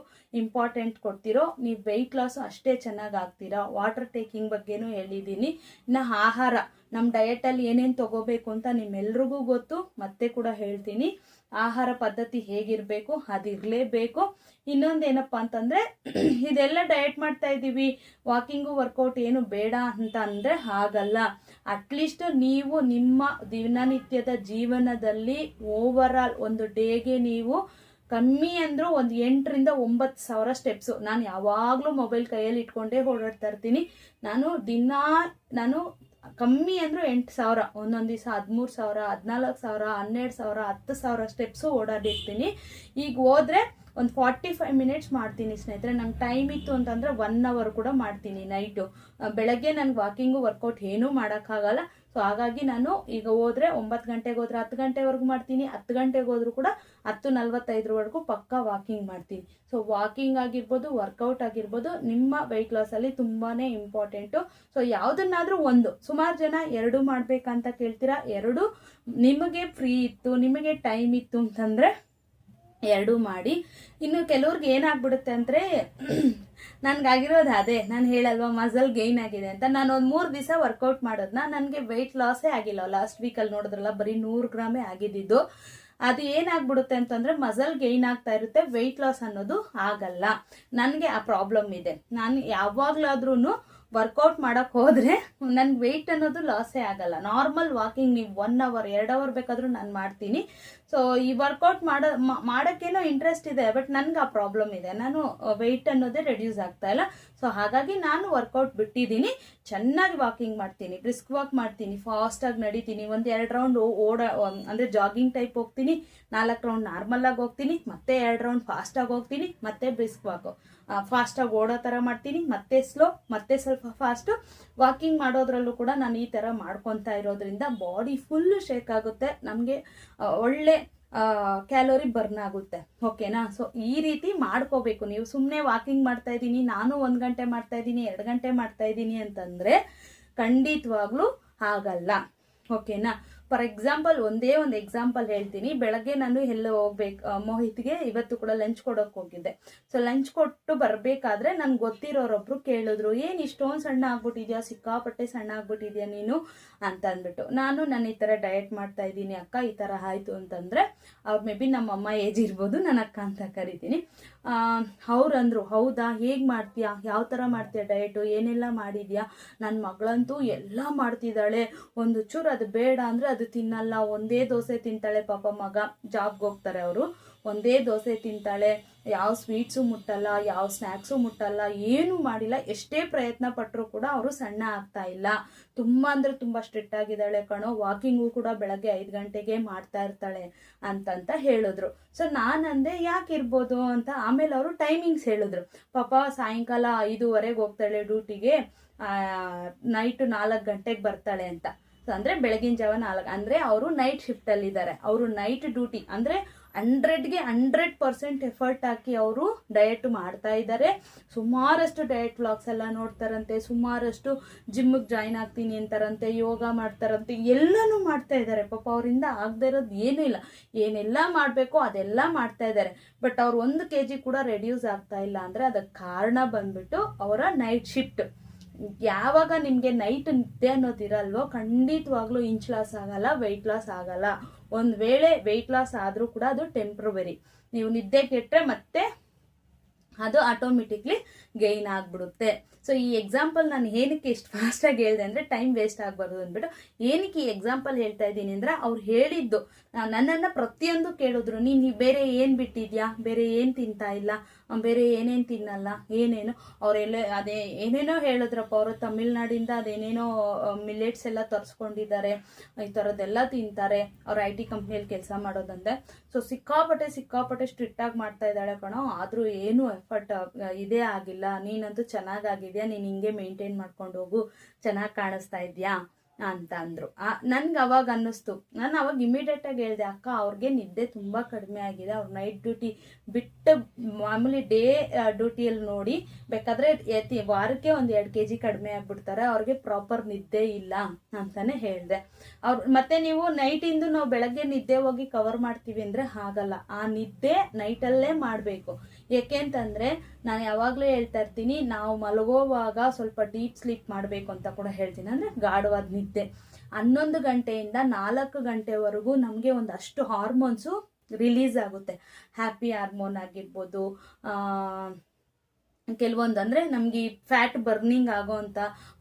A: ಇಂಪಾರ್ಟೆಂಟ್ ಕೊಡ್ತೀರೋ, ನೀವು ವೆಯ್ಟ್ ಲಾಸು ಅಷ್ಟೇ ಚೆನ್ನಾಗಿ ಆಗ್ತೀರಾ. ವಾಟರ್ ಟೇಕಿಂಗ್ ಬಗ್ಗೆನೂ ಹೇಳಿದ್ದೀನಿ ಇನ್ನು ಆಹಾರ ನಮ್ಮ ಡಯಟಲ್ಲಿ ಏನೇನು ತಗೋಬೇಕು ಅಂತ ನಿಮ್ಮೆಲ್ರಿಗೂ ಗೊತ್ತು, ಮತ್ತೆ ಕೂಡ ಹೇಳ್ತೀನಿ. ಆಹಾರ ಪದ್ಧತಿ ಹೇಗಿರಬೇಕು, ಅದಿರಲೇಬೇಕು. ಇನ್ನೊಂದೇನಪ್ಪ ಅಂತಂದರೆ, ಇದೆಲ್ಲ ಡಯಟ್ ಮಾಡ್ತಾ ಇದ್ದೀವಿ ವಾಕಿಂಗು ವರ್ಕೌಟ್ ಏನು ಬೇಡ ಅಂತ ಅಂದರೆ ಹಾಗಲ್ಲ ಅಟ್ಲೀಸ್ಟ್ ನೀವು ನಿಮ್ಮ ದಿನನಿತ್ಯದ ಜೀವನದಲ್ಲಿ ಓವರ್ ಒಂದು ಡೇಗೆ ನೀವು ಕಮ್ಮಿ ಅಂದರೂ ಒಂದು ಎಂಟರಿಂದ ಒಂಬತ್ತು ಸಾವಿರ ಸ್ಟೆಪ್ಸು ನಾನು ಯಾವಾಗಲೂ ಮೊಬೈಲ್ ಕೈಯಲ್ಲಿ ಇಟ್ಕೊಂಡೇ ಓಡಾಡ್ತಾ ಇರ್ತೀನಿ. ನಾನು ದಿನ ನಾನು ಕಮ್ಮಿ ಅಂದರೂ ಎಂಟು ಸಾವಿರ, ಒಂದೊಂದು ದಿವಸ ಹದಿಮೂರು ಸಾವಿರ, ಹದಿನಾಲ್ಕು ಸಾವಿರ, ಹನ್ನೆರಡು ಸಾವಿರ, ಹತ್ತು ಸಾವಿರ ಸ್ಟೆಪ್ಸು ಓಡಾಡಿರ್ತೀನಿ. ಈಗ ಹೋದ್ರೆ ಒಂದು ಫಾರ್ಟಿ ಫೈವ್ ಮಿನಿಟ್ಸ್ ಮಾಡ್ತೀನಿ ಸ್ನೇಹಿತರೆ. ನಂಗೆ ಟೈಮ್ ಇತ್ತು ಅಂತಂದರೆ ಒನ್ ಅವರ್ ಕೂಡ ಮಾಡ್ತೀನಿ ನೈಟು ಬೆಳಗ್ಗೆ ನನಗೆ ವಾಕಿಂಗು ವರ್ಕೌಟ್ ಏನೂ ಮಾಡೋಕ್ಕಾಗಲ್ಲ. ಸೊ ಹಾಗಾಗಿ ನಾನು ಈಗ ಹೋದ್ರೆ ಒಂಬತ್ತು ಗಂಟೆಗೆ ಹೋದ್ರೆ ಹತ್ತು ಗಂಟೆವರೆಗೂ ಮಾಡ್ತೀನಿ, ಹತ್ತು ಗಂಟೆಗೆ ಹೋದ್ರು ಕೂಡ ಹತ್ತು ನಲ್ವತ್ತೈದರವರೆಗೂ ಪಕ್ಕ ವಾಕಿಂಗ್ ಮಾಡ್ತೀನಿ. ಸೊ ವಾಕಿಂಗ್ ಆಗಿರ್ಬೋದು ವರ್ಕೌಟ್ ಆಗಿರ್ಬೋದು, ನಿಮ್ಮ ವೆಯ್ಟ್ ಲಾಸಲ್ಲಿ ತುಂಬಾ ಇಂಪಾರ್ಟೆಂಟು ಸೊ ಯಾವುದನ್ನಾದರೂ ಒಂದು, ಸುಮಾರು ಜನ ಎರಡು ಮಾಡಬೇಕಂತ ಕೇಳ್ತೀರಾ? ಎರಡು ನಿಮಗೆ ಫ್ರೀ ಇತ್ತು, ನಿಮಗೆ ಟೈಮ್ ಇತ್ತು ಅಂತಂದರೆ ಎರಡೂ ಮಾಡಿ. ಇನ್ನು ಕೆಲವ್ರಿಗೆ ಏನಾಗ್ಬಿಡುತ್ತೆ ಅಂದರೆ ನನಗಾಗಿರೋದು ಅದೇ ನಾನು ಹೇಳಲ್ವಾ ಮಸಲ್ ಗೈನ್ ಆಗಿದೆ ಅಂತ. ನಾನು ಒಂದು ಮೂರು ದಿವಸ ವರ್ಕೌಟ್ ಮಾಡೋದ್ನ, ನನಗೆ ವೆಯ್ಟ್ ಲಾಸೇ ಆಗಿಲ್ಲ. ಲಾಸ್ಟ್ ವೀಕಲ್ಲಿ ನೋಡಿದ್ರಲ್ಲ, ಬರೀ ನೂರು ಗ್ರಾಮೇ ಆಗಿದ್ದಿದ್ದು. ಅದು ಏನಾಗ್ಬಿಡುತ್ತೆ ಅಂತಂದ್ರೆ ಮಸಲ್ ಗೈನ್ ಆಗ್ತಾ ಇರುತ್ತೆ ವೆಯ್ಟ್ ಲಾಸ್ ಅನ್ನೋದು ಆಗಲ್ಲ. ನನಗೆ ಆ ಪ್ರಾಬ್ಲಮ್ ಇದೆ. ನಾನು ಯಾವಾಗ್ಲಾದ್ರೂ ವರ್ಕೌಟ್ ಮಾಡಕ್ ಹೋದ್ರೆ ನನ್ ವೆಯ್ಟ್ ಅನ್ನೋದು ಲಾಸೇ ಆಗಲ್ಲ. ನಾರ್ಮಲ್ ವಾಕಿಂಗ್ ನೀವು ಒನ್ ಅವರ್ ಎರಡು ಅವರ್ ಬೇಕಾದ್ರೂ ನಾನು ಮಾಡ್ತೀನಿ. ಸೊ ಈ ವರ್ಕೌಟ್ ಮಾಡೋ ಮಾಡೋಕ್ಕೇನೋ ಇಂಟ್ರೆಸ್ಟ್ ಇದೆ ಬಟ್ ನನ್ಗೆ ಆ ಪ್ರಾಬ್ಲಮ್ ಇದೆ. ನಾನು ವೆಯ್ಟ್ ಅನ್ನೋದೇ ರೆಡ್ಯೂಸ್ ಆಗ್ತಾ ಇಲ್ಲ. ಸೊ ಹಾಗಾಗಿ ನಾನು ವರ್ಕೌಟ್ ಬಿಟ್ಟಿದ್ದೀನಿ. ಚೆನ್ನಾಗಿ ವಾಕಿಂಗ್ ಮಾಡ್ತೀನಿ ಬ್ರಿಸ್ಕ್ ವಾಕ್ ಮಾಡ್ತೀನಿ ಫಾಸ್ಟಾಗಿ ನಡಿತೀನಿ. ಒಂದು ಎರಡು ರೌಂಡ್ ಓಡ ಅಂದರೆ ಜಾಗಿಂಗ್ ಟೈಪ್ ಹೋಗ್ತೀನಿ. ನಾಲ್ಕು ರೌಂಡ್ ನಾರ್ಮಲಾಗಿ ಹೋಗ್ತೀನಿ. ಮತ್ತೆ ಎರಡು ರೌಂಡ್ ಫಾಸ್ಟಾಗಿ ಹೋಗ್ತೀನಿ. ಮತ್ತೆ ಬ್ರಿಸ್ಕ್ ವಾಕು ಫಾಸ್ಟಾಗಿ ಓಡೋ ಥರ ಮಾಡ್ತೀನಿ, ಮತ್ತೆ ಸ್ಲೋ ಮತ್ತೆ ಸ್ವಲ್ಪ ಫಾಸ್ಟು ವಾಕಿಂಗ್ ಮಾಡೋದ್ರಲ್ಲೂ ಕೂಡ ನಾನು ಈ ಥರ ಮಾಡ್ಕೊತಾ ಇರೋದ್ರಿಂದ ಬಾಡಿ ಫುಲ್ಲು ಶೇಕ್ ಆಗುತ್ತೆ. ನಮಗೆ ಒಳ್ಳೆ ಕ್ಯಾಲೋರಿ ಬರ್ನ್ ಆಗುತ್ತೆ. ಓಕೆನಾ ಸೊ ಈ ರೀತಿ ಮಾಡ್ಕೋಬೇಕು. ನೀವು ಸುಮ್ಮನೆ ವಾಕಿಂಗ್ ಮಾಡ್ತಾ ಇದ್ದೀನಿ, ನಾನು ಒಂದು ಗಂಟೆ ಮಾಡ್ತಾ ಇದ್ದೀನಿ, ಎರಡು ಗಂಟೆ ಮಾಡ್ತಾ ಇದ್ದೀನಿ ಅಂತಂದರೆ ಖಂಡಿತವಾಗ್ಲೂ ಆಗಲ್ಲ ಓಕೆನಾ ಫಾರ್ ಎಕ್ಸಾಂಪಲ್ ಒಂದೇ ಒಂದು ಎಕ್ಸಾಂಪಲ್ ಹೇಳ್ತೀನಿ. ಬೆಳಗ್ಗೆ ನಾನು ಎಲ್ಲೋ ಹೋಗ್ಬೇಕು ಮೋಹಿತ್ಗೆ ಇವತ್ತು ಕೂಡ ಲಂಚ್ ಕೊಡೋಕೆ ಹೋಗಿದ್ದೆ. ಸೊ ಲಂಚ್ ಕೊಟ್ಟು ಬರಬೇಕಾದ್ರೆ ನನ್ಗೆ ಗೊತ್ತಿರೋರೊಬ್ರು ಕೇಳಿದ್ರು, ಏನು ಇಷ್ಟೊಂದು ಸಣ್ಣ ಆಗ್ಬಿಟ್ಟಿದ್ಯಾ? ಸಿಕ್ಕಾಪಟ್ಟೆ ಸಣ್ಣ ಆಗ್ಬಿಟ್ಟಿದ್ಯಾ ನೀನು? ಅಂತ ಅಂದ್ಬಿಟ್ಟು. ನಾನು ನಾನು ಈ ಥರ ಡಯಟ್ ಮಾಡ್ತಾ ಇದ್ದೀನಿ ಅಕ್ಕ, ಈ ಥರ ಆಯಿತು ಅಂತಂದರೆ, ಅವ್ರು ಮೇ ಬಿ ನಮ್ಮ ಅಮ್ಮ ಏಜ್ ಇರ್ಬೋದು, ನಾನು ಅಕ್ಕ ಅಂತ ಕರಿತೀನಿ. ಅವ್ರು ಅಂದರು ಹೌದಾ? ಹೇಗೆ ಮಾಡ್ತೀಯಾ? ಯಾವ ಥರ ಮಾಡ್ತೀಯ ಡಯಟು ಏನೆಲ್ಲ ಮಾಡಿದ್ಯಾ? ನನ್ನ ಮಗಳಂತೂ ಎಲ್ಲ ಮಾಡ್ತಿದ್ದಾಳೆ. ಒಂದು ಚೂರು ಅದು ಬೇಡ ಅಂದರೆ ಅದು ತಿನ್ನಲ್ಲ. ಒಂದೇ ದೋಸೆ ತಿಂತಾಳೆ ಪಾಪ ಮಗ. ಜಾಬ್ಗೆ ಹೋಗ್ತಾರೆ ಅವರು. ಒಂದೇ ದೋಸೆ ತಿಂತಾಳೆ, ಯಾವ ಸ್ವೀಟ್ಸು ಮುಟ್ಟಲ್ಲ, ಯಾವ ಸ್ನ್ಯಾಕ್ಸು ಮುಟ್ಟಲ್ಲ, ಏನೂ ಮಾಡಿಲ್ಲ, ಎಷ್ಟೇ ಪ್ರಯತ್ನ ಪಟ್ಟರು ಕೂಡ ಅವರು ಸಣ್ಣ ಆಗ್ತಾ ಇಲ್ಲ. ತುಂಬ ಅಂದರೆ ತುಂಬ ಸ್ಟ್ರಿಕ್ಟ್ ಆಗಿದ್ದಾಳೆ ಕಣೋ ವಾಕಿಂಗು ಕೂಡ ಬೆಳಗ್ಗೆ ಐದು ಗಂಟೆಗೆ ಮಾಡ್ತಾ ಇರ್ತಾಳೆ ಅಂತಂತ ಹೇಳಿದ್ರು. ಸೊ ಅಂದೆ ಯಾಕೆ ಇರ್ಬೋದು ಅಂತ ಆಮೇಲೆ ಅವರು ಟೈಮಿಂಗ್ಸ್ ಹೇಳಿದ್ರು. ಪಾಪ ಸಾಯಂಕಾಲ ಐದೂವರೆಗೆ ಹೋಗ್ತಾಳೆ ಡ್ಯೂಟಿಗೆ ನೈಟ್ ನಾಲ್ಕು ಗಂಟೆಗೆ ಬರ್ತಾಳೆ ಅಂತ. ಅಂದರೆ ಬೆಳಗಿನ ಜಾವ ನಾಲ್ಕು, ಅಂದರೆ ಅವರು ನೈಟ್ ಶಿಫ್ಟಲ್ಲಿ ಇದ್ದಾರೆ ಅವರು ನೈಟ್ ಡ್ಯೂಟಿ ಅಂದರೆ ಹಂಡ್ರೆಡ್ಗೆ ಹಂಡ್ರೆಡ್ ಪರ್ಸೆಂಟ್ ಎಫರ್ಟ್ ಹಾಕಿ ಅವರು ಡಯಟ್ ಮಾಡ್ತಾ ಇದ್ದಾರೆ. ಸುಮಾರಷ್ಟು ಡಯಟ್ ವ್ಲಾಗ್ಸ್ ಎಲ್ಲ ನೋಡ್ತಾರಂತೆ, ಸುಮಾರಷ್ಟು ಜಿಮ್ಮಿಗೆ ಜಾಯ್ನ್ ಆಗ್ತೀನಿ ಅಂತಾರಂತೆ, ಯೋಗ ಮಾಡ್ತಾರಂತೆ, ಎಲ್ಲನೂ ಮಾಡ್ತಾ ಇದ್ದಾರೆ. ಪಾಪ ಅವರಿಂದ ಆಗದೇ ಇರೋದು ಏನೂ ಇಲ್ಲ. ಏನೆಲ್ಲ ಮಾಡಬೇಕು ಅದೆಲ್ಲ ಮಾಡ್ತಾ ಇದ್ದಾರೆ. ಬಟ್ ಅವ್ರು ಒಂದು ಕೆ ಜಿ ಕೂಡ ರೆಡ್ಯೂಸ್ ಆಗ್ತಾ ಇಲ್ಲ ಅಂದರೆ ಅದಕ್ಕೆ ಕಾರಣ ಬಂದ್ಬಿಟ್ಟು ಅವರ ನೈಟ್ ಶಿಫ್ಟ್. ಯಾವಾಗ ನಿಮಗೆ ನೈಟ್ ನಿದ್ದೆ ಅನ್ನೋದಿರಲ್ವೋ, ಖಂಡಿತವಾಗ್ಲೂ ಇಂಚ್ ಲಾಸ್ ಆಗಲ್ಲ ವೆಯ್ಟ್ ಲಾಸ್ ಆಗಲ್ಲ. ಒಂದು ವೇಳೆ ವೆಯ್ಟ್ ಲಾಸ್ ಆದರೂ ಕೂಡ ಅದು ಟೆಂಪ್ರವರಿ ನೀವು ನಿದ್ದೆ ಕೆಟ್ಟರೆ ಮತ್ತೆ ಅದು ಆಟೋಮೆಟಿಕ್ಲಿ ಗೈನ್ ಆಗಿಬಿಡುತ್ತೆ. ಸೊ ಈ ಎಕ್ಸಾಂಪಲ್ ನಾನು ಏನಕ್ಕೆ ಇಷ್ಟು ಫಾಸ್ಟಾಗಿ ಹೇಳಿದೆ ಅಂದರೆ ಟೈಮ್ ವೇಸ್ಟ್ ಆಗಬಾರ್ದು ಅಂದ್ಬಿಟ್ಟು, ಏನಕ್ಕೆ ಈ ಎಕ್ಸಾಂಪಲ್ ಹೇಳ್ತಾ ಇದ್ದೀನಿ ಅಂದರೆ ಅವ್ರು ಹೇಳಿದ್ದು ನನ್ನನ್ನು ಪ್ರತಿಯೊಂದು ಕೇಳಿದ್ರು, ನೀನು ಬೇರೆ ಏನು ಬಿಟ್ಟಿದ್ಯಾ? ಬೇರೆ ಏನು ತಿಂತಾ ಇಲ್ಲ? ಬೇರೆ ಏನೇನು ತಿನ್ನಲ್ಲ? ಏನೇನು? ಅವರೆಲ್ಲ ಅದೇ ಏನೇನೋ ಹೇಳಿದ್ರಪ್ಪ, ಅವರು ತಮಿಳ್ನಾಡಿಂದ ಅದೇನೇನೋ ಮಿಲೆಟ್ಸ್ ಎಲ್ಲ ತರಿಸ್ಕೊಂಡಿದ್ದಾರೆ, ಈ ಥರದ್ದೆಲ್ಲ ತಿಂತಾರೆ, ಅವ್ರು ಐ ಟಿ ಕಂಪ್ನಿಯಲ್ಲಿ ಕೆಲಸ ಮಾಡೋದಂತೆ ಸೊ ಸಿಕ್ಕಾಪಟ್ಟೆ ಸಿಕ್ಕಾಪಟ್ಟೆ ಸ್ಟ್ರಿಕ್ಟಾಗಿ ಮಾಡ್ತಾ ಇದ್ದಾಳೆ ಕಣೋ, ಆದರೂ ಏನು ಎಫರ್ಟ್ ಇದೇ ಆಗಿಲ್ಲ. ನೀನಂತೂ ಚೆನ್ನಾಗಾಗಿದ್ಯಾ? ನೀನು ಹಿಂಗೆ ಮೇಂಟೈನ್ ಮಾಡ್ಕೊಂಡು ಹೋಗು. ಚೆನ್ನಾಗಿ ಕಾಣಿಸ್ತಾ ಇದೆಯಾ? ಅಂತ ಅಂದರು. ನನ್ಗೆ ಅವಾಗ ಅನ್ನಿಸ್ತು. ನಾನು ಅವಾಗ ಇಮಿಡಿಯೇಟಾಗಿ ಹೇಳಿದೆ, ಅಕ್ಕ, ಅವ್ರಿಗೆ ನಿದ್ದೆ ತುಂಬ ಕಡಿಮೆ ಆಗಿದೆ. ಅವ್ರು ನೈಟ್ ಡ್ಯೂಟಿ ಬಿಟ್ಟು ಮಾಮೂಲಿ ಡೇ ಡ್ಯೂಟಿಯಲ್ಲಿ ನೋಡಿ ಬೇಕಾದ್ರೆ ಎತ್ತಿ, ವಾರಕ್ಕೆ ಒಂದು ಎರಡು ಕೆ ಜಿ ಕಡಿಮೆ ಆಗ್ಬಿಡ್ತಾರೆ. ಅವ್ರಿಗೆ ಪ್ರಾಪರ್ ನಿದ್ದೆ ಇಲ್ಲ, ಅಂತಾನೆ ಹೇಳಿದೆ. ಅವ್ರು, ಮತ್ತೆ ನೀವು ನೈಟಿಂದು ನಾವು ಬೆಳಗ್ಗೆ ನಿದ್ದೆ ಹೋಗಿ ಕವರ್ ಮಾಡ್ತೀವಿ ಅಂದರೆ ಆಗಲ್ಲ ಆ ನಿದ್ದೆ ನೈಟಲ್ಲೇ ಮಾಡಬೇಕು. ಏಕೆ ಅಂತಂದರೆ ನಾನು ಯಾವಾಗಲೂ ಹೇಳ್ತಾ ಇರ್ತೀನಿ, ನಾವು ಮಲಗೋವಾಗ ಸ್ವಲ್ಪ ಡೀಪ್ ಸ್ಲೀಪ್ ಮಾಡಬೇಕು ಅಂತ ಕೂಡ ಹೇಳ್ತೀನಿ. ಅಂದ್ರೆ ಗಾಢವಾದ ನಿದ್ದೆ. ಹನ್ನೊಂದು ಗಂಟೆಯಿಂದ ನಾಲ್ಕು ಗಂಟೆವರೆಗೂ ನಮಗೆ ಒಂದಷ್ಟು ಹಾರ್ಮೋನ್ಸು ರಿಲೀಸ್ ಆಗುತ್ತೆ. ಹ್ಯಾಪಿ ಹಾರ್ಮೋನ್ ಆಗಿರ್ಬೋದು ಕೆಲವೊಂದು ಅಂದರೆ ನಮಗೆ ಫ್ಯಾಟ್ ಬರ್ನಿಂಗ್ ಆಗೋವಂಥ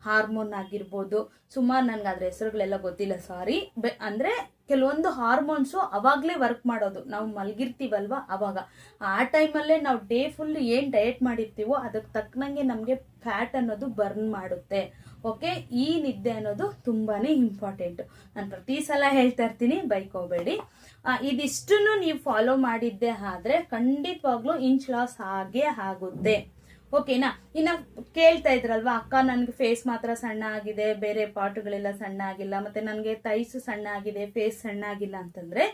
A: ಹಾರ್ಮೋನ್ ಆಗಿರ್ಬೋದು. ಸುಮಾರು ನನಗೆ ಅದ್ರ ಹೆಸರುಗಳೆಲ್ಲ ಗೊತ್ತಿಲ್ಲ ಸಾರಿ ಬೆ ಅಂದರೆ ಕೆಲವೊಂದು ಹಾರ್ಮೋನ್ಸು ಅವಾಗಲೇ ವರ್ಕ್ ಮಾಡೋದು. ನಾವು ಮಲಗಿರ್ತೀವಲ್ವ ಅವಾಗ. ಆ ಟೈಮಲ್ಲೇ ನಾವು ಡೇ ಫುಲ್ ಏನು ಡಯಟ್ ಮಾಡಿರ್ತೀವೋ ಅದಕ್ಕೆ ತಕ್ಕನಂಗೆ ನಮಗೆ ಫ್ಯಾಟ್ ಅನ್ನೋದು ಬರ್ನ್ ಮಾಡುತ್ತೆ. ಓಕೆ ಈ ನಿದ್ದೆ ಅನ್ನೋದು ತುಂಬಾ ಇಂಪಾರ್ಟೆಂಟು ನಾನು ಪ್ರತಿ ಸಲ ಹೇಳ್ತಾ ಇರ್ತೀನಿ, ಬೈಕೋಬೇಡಿ. ಇದಿಷ್ಟನ್ನು ನೀವು ಫಾಲೋ ಮಾಡಿದ್ದೆ ಆದರೆ ಖಂಡಿತವಾಗ್ಲೂ ಇಂಚ್ ಲಾಸ್ ಆಗೇ ಆಗುತ್ತೆ. ಓಕೆನಾ? ಇನ್ನ ಕೇಳ್ತಾ ಇದ್ರಲ್ವಾ? ಅಕ್ಕ ನನಗೆ ಫೇಸ್ ಮಾತ್ರ ಸಣ್ಣ ಆಗಿದೆ, ಬೇರೆ ಪಾರ್ಟ್ಗಳೆಲ್ಲ ಸಣ್ಣ ಆಗಿಲ್ಲ, ಮತ್ತೆ ನನಗೆ ತೈಸು ಸಣ್ಣ ಆಗಿದೆ ಫೇಸ್ ಸಣ್ಣ ಆಗಿಲ್ಲ ಅಂತಂದ್ರೆ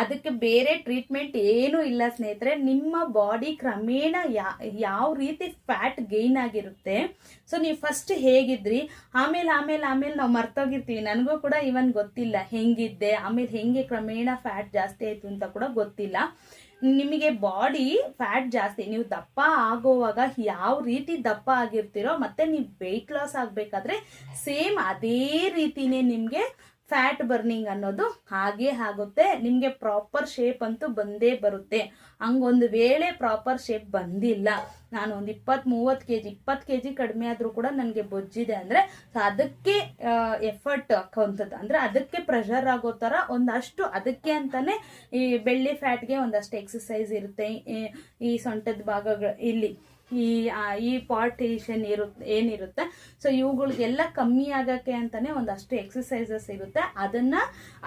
A: ಅದಕ್ಕೆ ಬೇರೆ ಟ್ರೀಟ್ಮೆಂಟ್ ಏನೂ ಇಲ್ಲ ಸ್ನೇಹಿತರೆ. ನಿಮ್ಮ ಬಾಡಿ ಕ್ರಮೇಣ ಯಾ, ಯಾವ ರೀತಿ ಫ್ಯಾಟ್ ಗೈನ್ ಆಗಿರುತ್ತೆ. ಸೊ ನೀವು ಫಸ್ಟ್ ಹೇಗಿದ್ರಿ? ಆಮೇಲೆ ಆಮೇಲೆ ಆಮೇಲೆ ನಾವು ಮರ್ತೋಗಿರ್ತೀವಿ. ನನಗೂ ಕೂಡ ಇವನ್ ಗೊತ್ತಿಲ್ಲ. ಹೆಂಗಿದ್ದೆ? ಆಮೇಲೆ ಹೆಂಗೆ ಕ್ರಮೇಣ ಫ್ಯಾಟ್ ಜಾಸ್ತಿ ಆಯ್ತು ಅಂತ ಕೂಡ ಗೊತ್ತಿಲ್ಲ. ನಿಮಗೆ ಬಾಡಿ ಫ್ಯಾಟ್ ಜಾಸ್ತಿ, ನೀವು ದಪ್ಪ ಆಗೋವಾಗ ಯಾವ ರೀತಿ ದಪ್ಪ ಆಗಿರ್ತೀರೋ ಮತ್ತೆ ನೀವು ವೆಯ್ಟ್ ಲಾಸ್ ಆಗಬೇಕಾದ್ರೆ ಸೇಮ್ ಅದೇ ರೀತಿನೇ ನಿಮಗೆ ಫ್ಯಾಟ್ ಬರ್ನಿಂಗ್ ಅನ್ನೋದು ಹಾಗೆ ಆಗುತ್ತೆ. ನಿಮಗೆ ಪ್ರಾಪರ್ ಶೇಪ್ ಅಂತೂ ಬಂದೇ ಬರುತ್ತೆ. ಹಂಗೊಂದು ವೇಳೆ ಪ್ರಾಪರ್ ಶೇಪ್ ಬಂದಿಲ್ಲ, ನಾನು ಒಂದು ಇಪ್ಪತ್ತು ಮೂವತ್ತು ಕೆ ಜಿ ಇಪ್ಪತ್ತು ಕೆ ಜಿ ಕಡಿಮೆ ಆದರೂ ಕೂಡ ನನಗೆ ಬೊಜ್ಜಿದೆ ಅಂದರೆ ಅದಕ್ಕೆ ಎಫರ್ಟ್ ಹಾಕುವಂಥದ್ದು. ಅಂದರೆ ಅದಕ್ಕೆ ಪ್ರೆಷರ್ ಆಗೋ ಥರ ಒಂದಷ್ಟು ಅದಕ್ಕೆ ಅಂತಾನೆ ಈ ಬೆಳ್ಳಿ ಫ್ಯಾಟ್ಗೆ ಒಂದಷ್ಟು ಎಕ್ಸಸೈಸ್ ಇರುತ್ತೆ. ಈ ಸೊಂಟದ ಭಾಗಗಳು, ಇಲ್ಲಿ. ಈ ಈ ಪಾರ್ಟೇಷನ್ ಇರುತ್ತೆ ಏನಿರುತ್ತೆ? ಸೊ ಇವುಗಳಿಗೆಲ್ಲ ಕಮ್ಮಿ ಆಗಕ್ಕೆ ಅಂತಾನೆ ಒಂದಷ್ಟು ಎಕ್ಸಸೈಸಸ್ ಇರುತ್ತೆ. ಅದನ್ನ,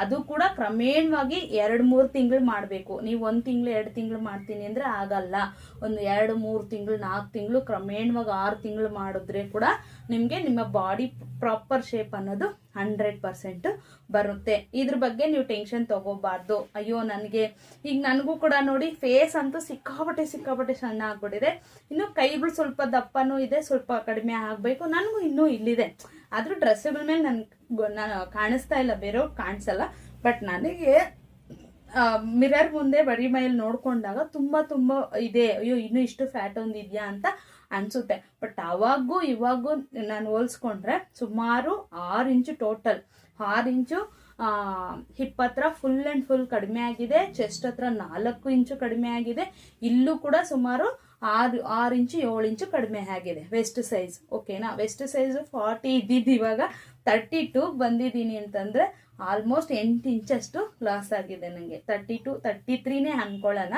A: ಅದು ಕೂಡ ಕ್ರಮೇಣವಾಗಿ ಎರಡು ಮೂರು ತಿಂಗಳು ಮಾಡಬೇಕು. ನೀವು ಒಂದು ತಿಂಗಳು, ಎರಡು ತಿಂಗಳು ಮಾಡ್ತೀನಿ ಅಂದ್ರೆ ಆಗಲ್ಲ. ಒಂದು ಎರಡು ಮೂರು ತಿಂಗಳು ನಾಲ್ಕು ತಿಂಗಳು ಕ್ರಮೇಣವಾಗಿ ಆರು ತಿಂಗಳು ಮಾಡಿದ್ರೆ ಕೂಡ ನಿಮಗೆ ನಿಮ್ಮ ಬಾಡಿ ಪ್ರಾಪರ್ ಶೇಪ್ ಅನ್ನೋದು ಹಂಡ್ರೆಡ್ ಪರ್ಸೆಂಟ್ ಬರುತ್ತೆ. ಇದ್ರ ಬಗ್ಗೆ ನೀವು ಟೆನ್ಷನ್ ತಗೋಬಾರ್ದು. ಅಯ್ಯೋ, ನನಗೆ ಈಗ ನನಗೂ ಕೂಡ ನೋಡಿ ಫೇಸ್ ಅಂತೂ ಸಿಕ್ಕಾಪಟ್ಟೆ ಸಿಕ್ಕಾಪಟ್ಟೆ ಸಣ್ಣ ಆಗ್ಬಿಟ್ಟಿದೆ ಇನ್ನು ಕೈಗಳು ಸ್ವಲ್ಪ ದಪ್ಪನೂ ಇದೆ, ಸ್ವಲ್ಪ ಕಡಿಮೆ ಆಗಬೇಕು. ನನಗೂ ಇನ್ನೂ ಇಲ್ಲಿದೆ. ಆದರೂ ಡ್ರೆಸ್ಸೆಬಲ್ ಮೇಲೆ ನನಗೆ ನಾನು ಕಾಣಿಸ್ತಾ ಇಲ್ಲ, ಬೇರೆಯವ್ರು ಕಾಣಿಸಲ್ಲ. ಬಟ್ ನನಗೆ ಮಿರರ್ ಮುಂದೆ ಬರಿ ಮೈಲಿ ನೋಡ್ಕೊಂಡಾಗ ತುಂಬ ತುಂಬ ಇದೆ. ಅಯ್ಯೋ, ಇನ್ನೂ ಇಷ್ಟು ಫ್ಯಾಟ್ ಒಂದು ಇದೆಯಾ ಅಂತ ಅನ್ಸುತ್ತೆ. ಬಟ್ ಅವಾಗೂ ಇವಾಗೂ ನಾನು ಹೋಲಿಸ್ಕೊಂಡ್ರೆ ಸುಮಾರು ಆರು ಇಂಚು ಟೋಟಲ್ ಆರು ಇಂಚು ಹಿಪ್ ಹತ್ರ ಫುಲ್ ಆ್ಯಂಡ್ ಫುಲ್ ಕಡಿಮೆ ಆಗಿದೆ. ಚೆಸ್ಟ್ ಹತ್ರ ನಾಲ್ಕು ಇಂಚು ಕಡಿಮೆ ಆಗಿದೆ. ಇಲ್ಲೂ ಕೂಡ ಸುಮಾರು ಆರು ಆರು ಇಂಚು ಏಳು ಇಂಚು ಕಡಿಮೆ ಆಗಿದೆ. ವೆಸ್ಟ್ ಸೈಜ್ ಓಕೆನಾ ವೆಸ್ಟ್ ಸೈಜ್ ಫಾರ್ಟಿ ಇದ್ದಿದ್ದು ಇವಾಗ ತರ್ಟಿ ಟು ಬಂದಿದ್ದೀನಿ ಅಂತಂದ್ರೆ ಆಲ್ಮೋಸ್ಟ್ ಎಂಟು ಇಂಚಷ್ಟು ಲಾಸ್ ಆಗಿದೆ ನನಗೆ ತರ್ಟಿ ಟು ತರ್ಟಿ ತ್ರೀನೇ ಅನ್ಕೊಳ್ಳೋಣ.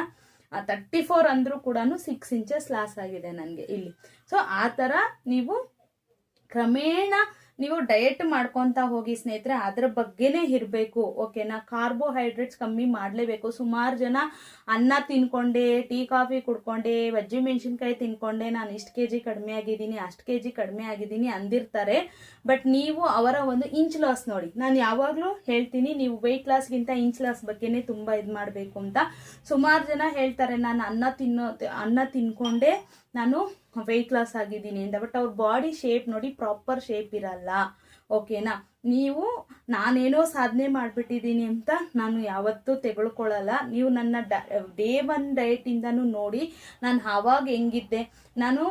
A: ತರ್ಟಿ ಫೋರ್ ಅಂದ್ರೂ ಕೂಡ ಸಿಕ್ಸ್ ಇಂಚಸ್ ಲಾಸ್ ಆಗಿದೆ ನನಗೆ ಇಲ್ಲಿ. ಸೊ ಆ ಥರ ನೀವು ಕ್ರಮೇಣ ನೀವು ಡಯಟ್ ಮಾಡ್ಕೊತಾ ಹೋಗಿ ಸ್ನೇಹಿತರೆ, ಅದ್ರ ಬಗ್ಗೆನೇ ಇರಬೇಕು ಓಕೆನಾ ಕಾರ್ಬೋಹೈಡ್ರೇಟ್ಸ್ ಕಮ್ಮಿ ಮಾಡಲೇಬೇಕು. ಸುಮಾರು ಜನ ಅನ್ನ ತಿನ್ಕೊಂಡೆ, ಟೀ, ಕಾಫಿ ಕುಡ್ಕೊಂಡೆ ಬಜ್ಜಿ ಮೆಣಸಿನ್ಕಾಯಿ ತಿನ್ಕೊಂಡೆ. ನಾನು ಇಷ್ಟು ಕೆ ಜಿ ಕಡಿಮೆ ಆಗಿದ್ದೀನಿ, ಅಷ್ಟು ಕೆ ಜಿ ಕಡಿಮೆ ಆಗಿದ್ದೀನಿ ಅಂದಿರ್ತಾರೆ. ಬಟ್ ನೀವು ಅವರ ಒಂದು ಇಂಚ್ ಲಾಸ್ ನೋಡಿ. ನಾನು ಯಾವಾಗಲೂ ಹೇಳ್ತೀನಿ, ನೀವು ವೆಯ್ಟ್ ಲಾಸ್ಗಿಂತ ಇಂಚ್ ಲಾಸ್ ಬಗ್ಗೆನೇ ತುಂಬ ಇದು ಮಾಡಬೇಕು ಅಂತ. ಸುಮಾರು ಜನ ಹೇಳ್ತಾರೆ, ನಾನು ಅನ್ನ ತಿನ್ನೋ, ಅನ್ನ ತಿನ್ಕೊಂಡೆ, ನಾನು ವೆಯ್ಟ್ ಲಾಸ್ ಆಗಿದ್ದೀನಿ ಅಂತ ಬಟ್ ಅವ್ರ ಬಾಡಿ ಶೇಪ್ ನೋಡಿ ಪ್ರಾಪರ್ ಶೇಪ್ ಇರಲ್ಲ ಓಕೆನಾ ನೀವು ನಾನೇನೋ ಸಾಧನೆ ಮಾಡಿಬಿಟ್ಟಿದ್ದೀನಿ ಅಂತ ನಾನು ಯಾವತ್ತೂ ತೆಗೆದುಕೊಳ್ಳಲ್ಲ ನೀವು ನನ್ನ ಡೇ ಒನ್ ಡಯಟಿಂದನೂ ನೋಡಿ ನಾನು ಆವಾಗ ಹೆಂಗಿದ್ದೆ. ನಾನು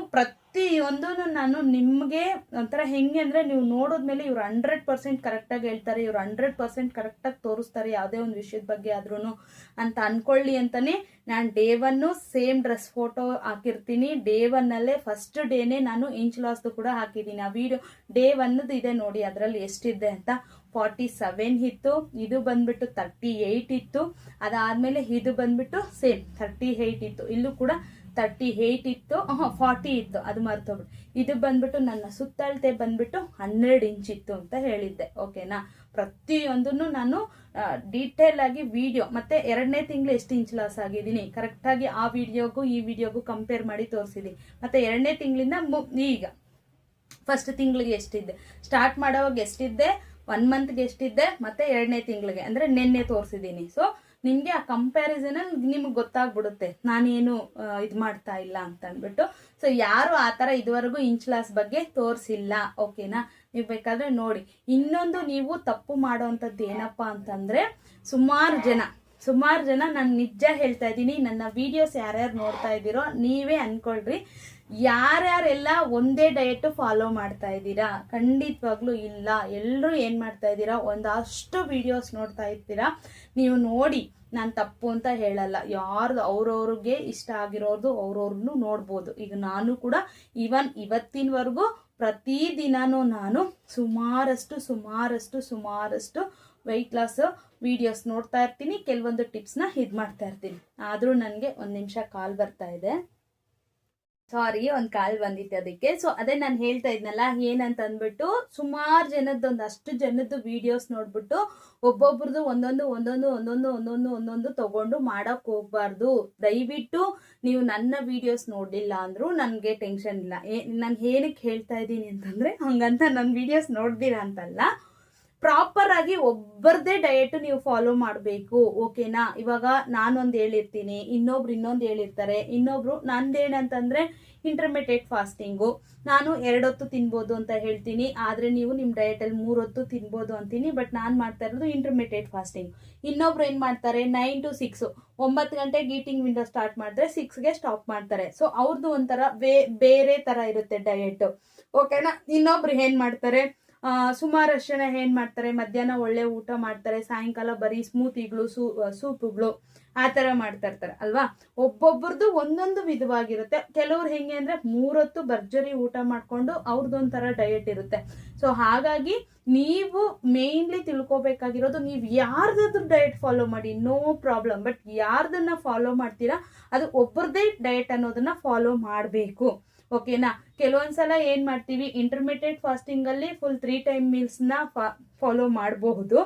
A: ಪ್ರತಿಯೊಂದೂ ನಾನು ನಿಮಗೆ ಒಂಥರ ಹೆಂಗೆ ಅಂದರೆ ನೀವು ನೋಡಿದ್ಮೇಲೆ ಇವ್ರು ಹಂಡ್ರೆಡ್ ಪರ್ಸೆಂಟ್ ಕರೆಕ್ಟಾಗಿ ಹೇಳ್ತಾರೆ, ಇವ್ರು ಹಂಡ್ರೆಡ್ ಪರ್ಸೆಂಟ್ ಕರೆಕ್ಟಾಗಿ ತೋರಿಸ್ತಾರೆ, ಯಾವುದೇ ಒಂದು ವಿಷಯದ ಬಗ್ಗೆ ಆದ್ರೂ ಅಂತ ಅಂದ್ಕೊಳ್ಳಿ ಅಂತಲೇ ನಾನು day one same dress photo ಹಾಕಿರ್ತೀನಿ. ಡೇ ಒನ್ನಲ್ಲೇ ಫಸ್ಟ್ ಡೇನೇ ನಾನು ಇಂಚ್ ಲಾಸ್ದು ಕೂಡ ಹಾಕಿದ್ದೀನಿ. ಆ ವಿಡಿಯೋ ಡೇ ಒನ್ನದು ಇದೆ ನೋಡಿ ಅದರಲ್ಲಿ ಎಷ್ಟಿದೆ ಅಂತ. ಫಾರ್ಟಿ ಸೆವೆನ್ ಇತ್ತು, ಇದು ಬಂದ್ಬಿಟ್ಟು ತರ್ಟಿ ಏಯ್ಟ್ ಇತ್ತು. ಅದಾದಮೇಲೆ ಇದು ಬಂದ್ಬಿಟ್ಟು ಸೇಮ್ ತರ್ಟಿ ಏಯ್ಟ್ ಇತ್ತು. ಇಲ್ಲೂ ಕೂಡ ತರ್ಟಿ ಏಯ್ಟ್ ಇತ್ತು ಫಾರ್ಟಿ ಇತ್ತು, ಅದು ಮರ್ತೋಗ್ಬಿಟ್ಟು ಇದು ಬಂದ್ಬಿಟ್ಟು ನನ್ನ ಸುತ್ತಳತೆ ಬಂದ್ಬಿಟ್ಟು ಹನ್ನೆರಡು ಇಂಚ್ ಇತ್ತು ಅಂತ ಹೇಳಿದ್ದೆ ಓಕೆನಾ ಪ್ರತಿಯೊಂದನ್ನು ನಾನು ಡೀಟೇಲ್ ಆಗಿ ವಿಡಿಯೋ ಮತ್ತೆ ಎರಡನೇ ತಿಂಗಳು ಎಷ್ಟು ಇಂಚ್ ಲಾಸ್ ಆಗಿದ್ದೀನಿ? ಕರೆಕ್ಟಾಗಿ ಆ ವಿಡಿಯೋಗೂ ಈ ವಿಡಿಯೋಗೂ ಕಂಪೇರ್ ಮಾಡಿ ತೋರಿಸಿದ್ದೀನಿ. ಮತ್ತೆ ಎರಡನೇ ತಿಂಗಳಿಂದ ಈಗ ಫಸ್ಟ್ ತಿಂಗಳಿಗೆ ಎಷ್ಟಿದ್ದೆ? ಸ್ಟಾರ್ಟ್ ಮಾಡೋವಾಗ ಎಷ್ಟಿದ್ದೆ? ಒನ್ ಮಂತ್ಗೆ ಎಷ್ಟಿದ್ದೆ? ಮತ್ತೆ ಎರಡನೇ ತಿಂಗಳಿಗೆ, ಅಂದ್ರೆ ನಿನ್ನೆ ತೋರಿಸಿದ್ದೀನಿ. ಸೊ ನಿಮಗೆ ಆ ಕಂಪ್ಯಾರಿಸನ್ ನಿಮ್ಗೆ ಗೊತ್ತಾಗ್ಬಿಡುತ್ತೆ, ನಾನೇನು ಇದು ಮಾಡ್ತಾ ಇಲ್ಲ ಅಂತ ಅಂದ್ಬಿಟ್ಟು. ಸೊ ಯಾರು ಆ ಥರ ಇದುವರೆಗೂ ಇಂಚ್ ಲಾಸ್ ಬಗ್ಗೆ ತೋರಿಸಿಲ್ಲ ಓಕೆನಾ ನೀವು ಬೇಕಾದ್ರೆ ನೋಡಿ. ಇನ್ನೊಂದು ನೀವು ತಪ್ಪು ಮಾಡೋವಂಥದ್ದು ಏನಪ್ಪ ಅಂತಂದ್ರೆ, ಸುಮಾರು ಜನ ಸುಮಾರು ಜನ ನಾನು ನಿಜ ಹೇಳ್ತಾ ಇದ್ದೀನಿ, ನನ್ನ ವಿಡಿಯೋಸ್ ಯಾರ್ಯಾರು ನೋಡ್ತಾ ಇದ್ದೀರೋ ನೀವೇ ಅನ್ಕೊಳ್ರಿ. ಯಾರ್ಯಾರೆಲ್ಲ ಒಂದೇ ಡಯಟ್ ಫಾಲೋ ಮಾಡ್ತಾ ಇದ್ದೀರಾ? ಖಂಡಿತವಾಗ್ಲೂ ಇಲ್ಲ. ಎಲ್ಲರೂ ಏನು ಮಾಡ್ತಾ ಇದ್ದೀರಾ? ಒಂದಷ್ಟು ವಿಡಿಯೋಸ್ ನೋಡ್ತಾ ಇರ್ತೀರಾ? ನೀವು ನೋಡಿ, ನಾನು ತಪ್ಪು ಅಂತ ಹೇಳಲ್ಲ. ಯಾರ್ದು ಅವ್ರವ್ರಿಗೆ ಇಷ್ಟ ಆಗಿರೋದು ಅವ್ರವ್ರನ್ನೂ ನೋಡ್ಬೋದು. ಈಗ ನಾನು ಕೂಡ ಇವನ್ ಇವತ್ತಿನವರೆಗೂ ಪ್ರತಿದಿನನೂ ನಾನು ಸುಮಾರಷ್ಟು ಸುಮಾರಷ್ಟು ಸುಮಾರಷ್ಟು ವೆಯ್ಟ್ ಲಾಸ್ ವಿಡಿಯೋಸ್ ನೋಡ್ತಾ ಇರ್ತೀನಿ. ಕೆಲವೊಂದು ಟಿಪ್ಸ್ನ ಇದು ಮಾಡ್ತಾ ಇರ್ತೀನಿ. ಆದರೂ ನನಗೆ ಒಂದು ನಿಮಿಷ ಕಾಲ್ ಬರ್ತಾ ಇದೆ. ಸಾರಿ ಒಂದು ಕಾಲ್ ಬಂದಿತ್ತು ಅದಕ್ಕೆ. ಸೊ ಅದೇ ನಾನು ಹೇಳ್ತಾ ಇದ್ನಲ್ಲ ಏನಂತ ಅಂದ್ಬಿಟ್ಟು ಸುಮಾರು ಜನದ್ದು ಒಂದಷ್ಟು ಜನದ್ದು ವಿಡಿಯೋಸ್ ನೋಡ್ಬಿಟ್ಟು ಒಬ್ಬೊಬ್ರದ್ದು ಒಂದೊಂದು ಒಂದೊಂದು ಒಂದೊಂದು ಒಂದೊಂದು ಒಂದೊಂದು ತಗೊಂಡು ಮಾಡಕ್ ಹೋಗ್ಬಾರ್ದು. ದಯವಿಟ್ಟು ನೀವು ನನ್ನ ವಿಡಿಯೋಸ್ ನೋಡಲಿಲ್ಲ ಅಂದ್ರೂ ನನಗೆ ಟೆನ್ಷನ್ ಇಲ್ಲ. ನಾನು ಏನಕ್ಕೆ ಹೇಳ್ತಾ ಇದ್ದೀನಿ ಅಂತಂದ್ರೆ, ಹಂಗಂತ ನನ್ನ ವಿಡಿಯೋಸ್ ನೋಡ್ದಿರ ಅಂತಲ್ಲ. ಪ್ರಾಪರ್ ಆಗಿ ಒಬ್ಬರದೇ ಡಯಟ್ ನೀವು ಫಾಲೋ ಮಾಡಬೇಕು ಓಕೆನಾ ಇವಾಗ ನಾನೊಂದು ಹೇಳಿರ್ತೀನಿ, ಇನ್ನೊಬ್ರು ಇನ್ನೊಂದು ಹೇಳಿರ್ತಾರೆ, ಇನ್ನೊಬ್ರು ನಂದೇನಂತಂದ್ರೆ ಇಂಟರ್ಮಿಟೇಟ್ ಫಾಸ್ಟಿಂಗು ನಾನು ಎರಡೊತ್ತು ತಿನ್ಬೋದು ಅಂತ ಹೇಳ್ತೀನಿ, ಆದರೆ ನೀವು ನಿಮ್ಮ ಡಯಟಲ್ಲಿ ಮೂರೊತ್ತು ತಿನ್ಬೋದು ಅಂತೀನಿ ಬಟ್ ನಾನು ಮಾಡ್ತಾ ಇರೋದು ಇಂಟರ್ಮಿಡಿಯೇಟ್ ಫಾಸ್ಟಿಂಗ್ ಇನ್ನೊಬ್ರು ಏನು ಮಾಡ್ತಾರೆ ನೈನ್ ಟು ಸಿಕ್ಸ್ ಒಂಬತ್ತು ಗಂಟೆ ಈಟಿಂಗ್ ವಿಂಡೋ ಸ್ಟಾರ್ಟ್ ಮಾಡಿದ್ರೆ ಸಿಕ್ಸ್ಗೆ ಸ್ಟಾಪ್ ಮಾಡ್ತಾರೆ. ಸೊ ಅವ್ರದ್ದು ಒಂಥರ ಬೇರೆ ಥರ ಇರುತ್ತೆ ಡಯಟ್ ಓಕೆನಾ ಇನ್ನೊಬ್ರು ಏನು ಮಾಡ್ತಾರೆ ಸುಮಾರಷ್ಟು ಜನ ಏನು ಮಾಡ್ತಾರೆ? ಮಧ್ಯಾಹ್ನ ಒಳ್ಳೆ ಊಟ ಮಾಡ್ತಾರೆ, ಸಾಯಂಕಾಲ ಬರೀ ಸ್ಮೂತಿಗಳು, ಸೂ ಸೂಪುಗಳು ಆ ಥರ ಮಾಡ್ತಾ ಇರ್ತಾರೆ, ಅಲ್ವಾ? ಒಬ್ಬೊಬ್ರದ್ದು ಒಂದೊಂದು ವಿಧವಾಗಿರುತ್ತೆ. ಕೆಲವ್ರು ಹೆಂಗೆ ಅಂದರೆ ಮೂರೊತ್ತು ಭರ್ಜರಿ ಊಟ ಮಾಡ್ಕೊಂಡು ಅವ್ರದ್ದೊಂಥರ ಡಯಟ್ ಇರುತ್ತೆ. ಸೊ ಹಾಗಾಗಿ ನೀವು ಮೇನ್ಲಿ ತಿಳ್ಕೊಬೇಕಾಗಿರೋದು ನೀವು ಯಾರ್ದಾದ್ರೂ ಡಯಟ್ ಫಾಲೋ ಮಾಡಿ ನೋ ಪ್ರಾಬ್ಲಮ್ ಬಟ್ ಯಾರ್ದನ್ನ ಫಾಲೋ ಮಾಡ್ತೀರಾ, ಅದು ಒಬ್ಬರದೇ ಡಯಟ್ ಅನ್ನೋದನ್ನ ಫಾಲೋ ಮಾಡಬೇಕು. ಓಕೆನಾ? ಕೆಲವೊಂದ್ಸಲ ಏನು ಮಾಡ್ತೀವಿ ಇಂಟರ್ಮಿಟೇಟ್ ಫಾಸ್ಟಿಂಗಲ್ಲಿ ಫುಲ್ ತ್ರೀ ಟೈಮ್ ಮೀಲ್ಸ್ನ ಫಾಲೋ ಮಾಡಬಹುದು.